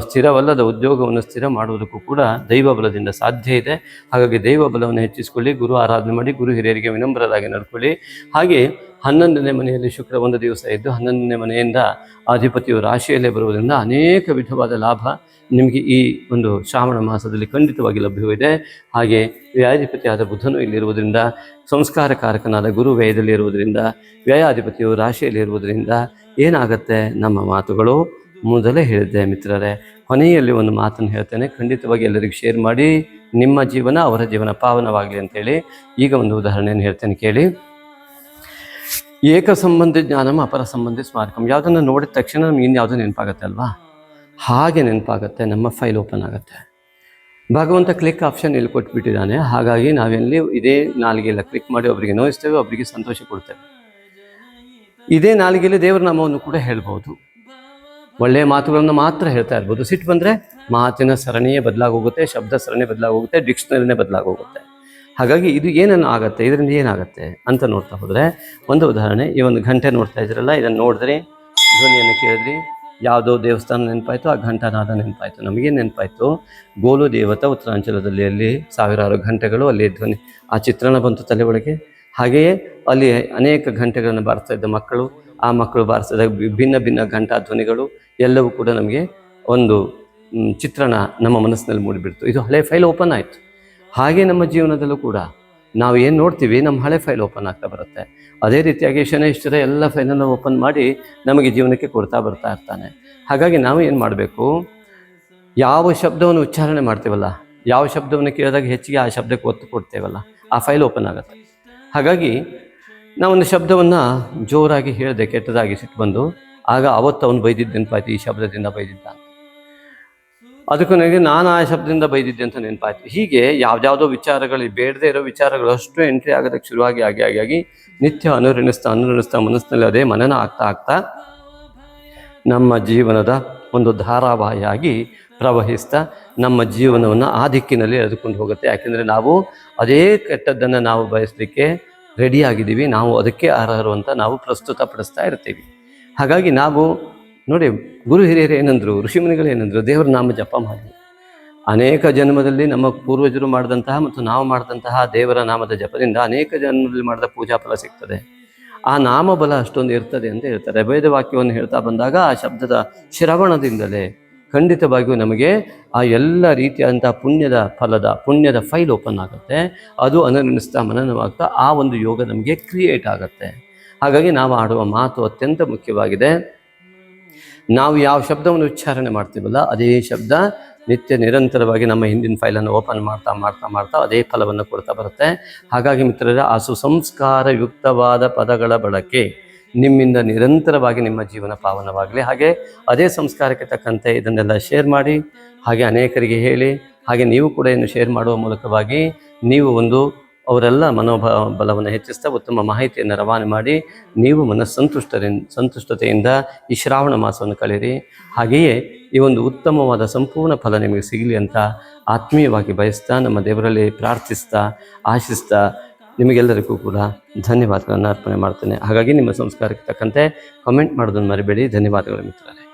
ಸ್ಥಿರವಲ್ಲದ ಉದ್ಯೋಗವನ್ನು ಸ್ಥಿರ ಮಾಡುವುದಕ್ಕೂ ಕೂಡ ದೈವ ಬಲದಿಂದ ಸಾಧ್ಯ ಇದೆ. ಹಾಗಾಗಿ ದೈವ ಬಲವನ್ನು ಹೆಚ್ಚಿಸಿಕೊಳ್ಳಿ, ಗುರು ಆರಾಧನೆ ಮಾಡಿ, ಗುರು ಹಿರಿಯರಿಗೆ ವಿನಮ್ರರಾಗಿ ನಡ್ಕೊಳ್ಳಿ. ಹಾಗೆ ಹನ್ನೊಂದನೇ ಮನೆಯಲ್ಲಿ ಶುಕ್ರ ಒಂದು ದಿವಸ ಇದ್ದು ಹನ್ನೊಂದನೇ ಮನೆಯಿಂದ ಅಧಿಪತಿಯು ರಾಶಿಯಲ್ಲೇ ಬರುವುದರಿಂದ ಅನೇಕ ವಿಧವಾದ ಲಾಭ ನಿಮಗೆ ಈ ಒಂದು ಶ್ರಾವಣ ಮಾಸದಲ್ಲಿ ಖಂಡಿತವಾಗಿ ಲಭ್ಯವಿದೆ. ಹಾಗೆ ವ್ಯಾಯಾಧಿಪತಿಯಾದ ಬುಧನು ಇಲ್ಲಿರುವುದರಿಂದ ಸಂಸ್ಕಾರಕಾರಕನಾದ ಗುರು ವ್ಯಯದಲ್ಲಿ ಇರುವುದರಿಂದ ವ್ಯಯಾಧಿಪತಿಯು ರಾಶಿಯಲ್ಲಿ ಇರುವುದರಿಂದ ಏನಾಗುತ್ತೆ ನಮ್ಮ ಮಾತುಗಳು? ಮೊದಲೇ ಹೇಳಿದ್ದೆ, ಮಿತ್ರರೇ, ಕೊನೆಯಲ್ಲಿ ಒಂದು ಮಾತನ್ನು ಹೇಳ್ತೇನೆ. ಖಂಡಿತವಾಗಿ ಎಲ್ಲರಿಗೂ ಶೇರ್ ಮಾಡಿ. ನಿಮ್ಮ ಜೀವನ ಅವರ ಜೀವನ ಪಾವನವಾಗಲಿ ಅಂತೇಳಿ ಈಗ ಒಂದು ಉದಾಹರಣೆಯನ್ನು ಹೇಳ್ತೇನೆ ಕೇಳಿ. ಏಕ ಸಂಬಂಧಿ ಜ್ಞಾನಂ, ಅಪರ ಸಂಬಂಧಿ ಸ್ಮಾರಕಂ. ಯಾವುದನ್ನು ನೋಡಿದ ತಕ್ಷಣ ನಮ್ಗೆ ಇನ್ಯಾವುದೋ ನೆನಪಾಗತ್ತೆ ಅಲ್ವಾ? ಹಾಗೆ ನೆನಪಾಗುತ್ತೆ, ನಮ್ಮ ಫೈಲ್ ಓಪನ್ ಆಗುತ್ತೆ. ಭಗವಂತ ಕ್ಲಿಕ್ ಆಪ್ಷನ್ ಇಲ್ಲಿ ಕೊಟ್ಬಿಟ್ಟಿದ್ದಾನೆ. ಹಾಗಾಗಿ ನಾವೆಲ್ಲಿ ಇದೇ ನಾಲಿಗೆಲ್ಲ ಕ್ಲಿಕ್ ಮಾಡಿ ಒಬ್ಬರಿಗೆ ನೋಯಿಸ್ತೇವೆ ಒಬ್ಬರಿಗೆ ಸಂತೋಷ ಕೊಡ್ತೇವೆ. ಇದೇ ನಾಲಿಗೆಯಲ್ಲಿ ದೇವರ ನಾಮವನ್ನು ಕೂಡ ಹೇಳ್ಬೋದು. ಒಳ್ಳೆಯ ಮಾತುಗಳನ್ನು ಮಾತ್ರ ಹೇಳ್ತಾ ಇರ್ಬೋದು. ಸಿಟ್ಟು ಬಂದರೆ ಮಾತಿನ ಸರಣಿಯೇ ಬದಲಾಗೋಗುತ್ತೆ, ಶಬ್ದ ಸರಣಿ ಬದಲಾಗೋಗುತ್ತೆ, ಡಿಕ್ಷನರಿನೇ ಬದಲಾಗೋಗುತ್ತೆ. ಹಾಗಾಗಿ ಇದು ಏನನ್ನು ಆಗುತ್ತೆ, ಇದರಿಂದ ಏನಾಗುತ್ತೆ ಅಂತ ನೋಡ್ತಾ ಹೋದರೆ, ಒಂದು ಉದಾಹರಣೆ, ಈ ಒಂದು ಗಂಟೆ ನೋಡ್ತಾ ಇದ್ರಲ್ಲ, ಇದನ್ನು ನೋಡಿದ್ರಿ ಧ್ವನಿಯನ್ನು ಕೇಳಿದ್ರಿ, ಯಾವುದೋ ದೇವಸ್ಥಾನ ನೆನಪಾಯಿತು, ಆ ಘಂಟಾನಾದ ನೆನಪಾಯಿತು. ನಮಗೇನು ನೆನಪಾಯಿತು? ಗೋಲು ದೇವತ ಉತ್ತರಾಂಚಲದಲ್ಲಿ ಅಲ್ಲಿ ಸಾವಿರಾರು ಘಂಟೆಗಳು, ಅಲ್ಲಿ ಧ್ವನಿ, ಆ ಚಿತ್ರಣ ಬಂತು ತಲೆ ಒಳಗೆ. ಹಾಗೆಯೇ ಅಲ್ಲಿ ಅನೇಕ ಘಂಟೆಗಳನ್ನು ಬಾರಿಸ್ತಾ ಇದ್ದ ಮಕ್ಕಳು ಆ ಮಕ್ಕಳು ಬಾರಿಸಿದ ಭಿನ್ನ ಭಿನ್ನ ಘಂಟಾ ಧ್ವನಿಗಳು ಎಲ್ಲವೂ ಕೂಡ ನಮಗೆ ಒಂದು ಚಿತ್ರಣ ನಮ್ಮ ಮನಸ್ಸಿನಲ್ಲಿ ಮೂಡಿಬಿಡ್ತು. ಇದು ಹಳೆ ಫೈಲ್ ಓಪನ್ ಆಯಿತು. ಹಾಗೆ ನಮ್ಮ ಜೀವನದಲ್ಲೂ ಕೂಡ ನಾವು ಏನು ನೋಡ್ತೀವಿ, ನಮ್ಮ ಹಳೆ ಫೈಲ್ ಓಪನ್ ಆಗ್ತಾ ಬರುತ್ತೆ. ಅದೇ ರೀತಿಯಾಗಿ ಶನೇಶ್ವರ ಎಲ್ಲ ಫೈಲನ್ನು ಓಪನ್ ಮಾಡಿ ನಮಗೆ ಜೀವನಕ್ಕೆ ಕೊಡ್ತಾ ಬರ್ತಾ ಇರ್ತಾನೆ. ಹಾಗಾಗಿ ನಾವು ಏನು ಮಾಡಬೇಕು, ಯಾವ ಶಬ್ದವನ್ನು ಉಚ್ಚಾರಣೆ ಮಾಡ್ತೀವಲ್ಲ, ಯಾವ ಶಬ್ದವನ್ನು ಕೇಳಿದಾಗ ಹೆಚ್ಚಿಗೆ ಆ ಶಬ್ದಕ್ಕೆ ಒತ್ತು ಕೊಡ್ತೇವಲ್ಲ, ಆ ಫೈಲ್ ಓಪನ್ ಆಗುತ್ತೆ. ಹಾಗಾಗಿ ನಾವೊಂದು ಶಬ್ದವನ್ನು ಜೋರಾಗಿ ಹೇಳಿದೆ, ಕೆಟ್ಟದಾಗಿ ಸಿಟ್ಟು ಬಂದು, ಆಗ ಅವತ್ತು ಅವನು ಬೈದಿದ್ದು ನೆನಪಾಯ್ತು, ಈ ಶಬ್ದದಿಂದ ಬೈದಿದ್ದ ಅದಕ್ಕೂ ನನಗೆ ನಾನು ಆ ಶಬ್ದದಿಂದ ಬೈದಿದ್ದೆ ಅಂತ ನೆನಪಾಯ್ತು. ಹೀಗೆ ಯಾವ್ದಾವುದೋ ವಿಚಾರಗಳು ಬೇಡದೇ ಇರೋ ವಿಚಾರಗಳು ಅಷ್ಟು ಎಂಟ್ರಿ ಆಗೋದಕ್ಕೆ ಶುರುವಾಗಿ, ಆಗಿ ಆಗಿ ಆಗಿ ನಿತ್ಯ ಅನುರಣಿಸ್ತಾ ಅನುರಣಿಸ್ತಾ ಮನಸ್ಸಿನಲ್ಲಿ ಅದೇ ಮನನ ಆಗ್ತಾ ಆಗ್ತಾ ನಮ್ಮ ಜೀವನದ ಒಂದು ಧಾರಾವಾಹಿಯಾಗಿ ಪ್ರವಹಿಸ್ತಾ ನಮ್ಮ ಜೀವನವನ್ನು ಆ ದಿಕ್ಕಿನಲ್ಲಿ ಎಳೆದುಕೊಂಡು ಹೋಗುತ್ತೆ. ಯಾಕೆಂದರೆ ನಾವು ಅದೇ ಕೆಟ್ಟದ್ದನ್ನು ನಾವು ಬಯಸಲಿಕ್ಕೆ ರೆಡಿಯಾಗಿದ್ದೀವಿ ನಾವು ಅದಕ್ಕೆ ಅರ್ಹರು ಅಂತ ನಾವು ಪ್ರಸ್ತುತಪಡಿಸ್ತಾ ಇರ್ತೀವಿ. ಹಾಗಾಗಿ ನಾವು, ನೋಡಿ, ಗುರು ಹಿರಿಯರು ಏನಂದ್ರು ಋಷಿಮುನಿಗಳು ಏನಂದ್ರು, ದೇವರ ನಾಮ ಜಪ ಮಾಡಿ. ಅನೇಕ ಜನ್ಮದಲ್ಲಿ ನಮ್ಮ ಪೂರ್ವಜರು ಮಾಡಿದಂತಹ ಮತ್ತು ನಾವು ಮಾಡಿದಂತಹ ದೇವರ ನಾಮದ ಜಪದಿಂದ ಅನೇಕ ಜನ್ಮದಲ್ಲಿ ಮಾಡಿದ ಪೂಜಾ ಫಲ ಸಿಗ್ತದೆ. ಆ ನಾಮಬಲ ಅಷ್ಟೊಂದು ಇರ್ತದೆ ಅಂತ ಹೇಳ್ತಾರೆ. ವೇದವಾಕ್ಯವನ್ನು ಹೇಳ್ತಾ ಬಂದಾಗ ಆ ಶಬ್ದದ ಶ್ರವಣದಿಂದಲೇ ಖಂಡಿತವಾಗಿಯೂ ನಮಗೆ ಆ ಎಲ್ಲ ರೀತಿಯಾದಂಥ ಪುಣ್ಯದ ಫಲದ, ಪುಣ್ಯದ ಫೈಲ್ ಓಪನ್ ಆಗುತ್ತೆ. ಅದು ಅನುರಣಿಸ್ತಾ ಮನನವಾಗ್ತಾ ಆ ಒಂದು ಯೋಗ ನಮಗೆ ಕ್ರಿಯೇಟ್ ಆಗುತ್ತೆ. ಹಾಗಾಗಿ ನಾವು ಆಡುವ ಮಾತು ಅತ್ಯಂತ ಮುಖ್ಯವಾಗಿದೆ. ನಾವು ಯಾವ ಶಬ್ದವನ್ನು ಉಚ್ಚಾರಣೆ ಮಾಡ್ತೀವಲ್ಲ, ಅದೇ ಶಬ್ದ ನಿತ್ಯ ನಿರಂತರವಾಗಿ ನಮ್ಮ ಹಿಂದಿನ ಫೈಲನ್ನು ಓಪನ್ ಮಾಡ್ತಾ ಮಾಡ್ತಾ ಮಾಡ್ತಾ ಅದೇ ಫಲವನ್ನು ಕೊಡ್ತಾ ಬರುತ್ತೆ. ಹಾಗಾಗಿ ಮಿತ್ರರ, ಆ ಸುಸಂಸ್ಕಾರಯುಕ್ತವಾದ ಪದಗಳ ಬಳಕೆ ನಿಮ್ಮಿಂದ ನಿರಂತರವಾಗಿ ನಿಮ್ಮ ಜೀವನ ಪಾವನವಾಗಲಿ. ಹಾಗೆ ಅದೇ ಸಂಸ್ಕಾರಕ್ಕೆ ತಕ್ಕಂತೆ ಇದನ್ನೆಲ್ಲ ಶೇರ್ ಮಾಡಿ, ಹಾಗೆ ಅನೇಕರಿಗೆ ಹೇಳಿ, ಹಾಗೆ ನೀವು ಕೂಡ ಇನ್ನು ಶೇರ್ ಮಾಡುವ ಮೂಲಕವಾಗಿ ನೀವು ಒಂದು ಅವರೆಲ್ಲ ಮನೋಭಾವ ಬಲವನ್ನು ಹೆಚ್ಚಿಸ್ತಾ ಉತ್ತಮ ಮಾಹಿತಿಯನ್ನು ರವಾನೆ ಮಾಡಿ, ನೀವು ಮನಸ್ಸಂತುಷ್ಟರಿಂದ ಸಂತುಷ್ಟತೆಯಿಂದ ಈ ಶ್ರಾವಣ ಮಾಸವನ್ನು ಕಳೆಯಿರಿ. ಹಾಗೆಯೇ ಈ ಒಂದು ಉತ್ತಮವಾದ ಸಂಪೂರ್ಣ ಫಲ ನಿಮಗೆ ಸಿಗಲಿ ಅಂತ ಆತ್ಮೀಯವಾಗಿ ಬಯಸ್ತಾ, ನಮ್ಮ ದೇವರಲ್ಲಿ ಪ್ರಾರ್ಥಿಸ್ತಾ, ಆಶಿಸ್ತಾ ನಿಮಗೆಲ್ಲರಿಗೂ ಕೂಡ ಧನ್ಯವಾದಗಳನ್ನು ಅರ್ಪಣೆ ಮಾಡ್ತೇನೆ. ಹಾಗಾಗಿ ನಿಮ್ಮ ಸಂಸ್ಕಾರಕ್ಕೆ ತಕ್ಕಂತೆ ಕಮೆಂಟ್ ಮಾಡೋದನ್ನು ಮರಿಬೇಡಿ. ಧನ್ಯವಾದಗಳು ಮಿತ್ರರೇ.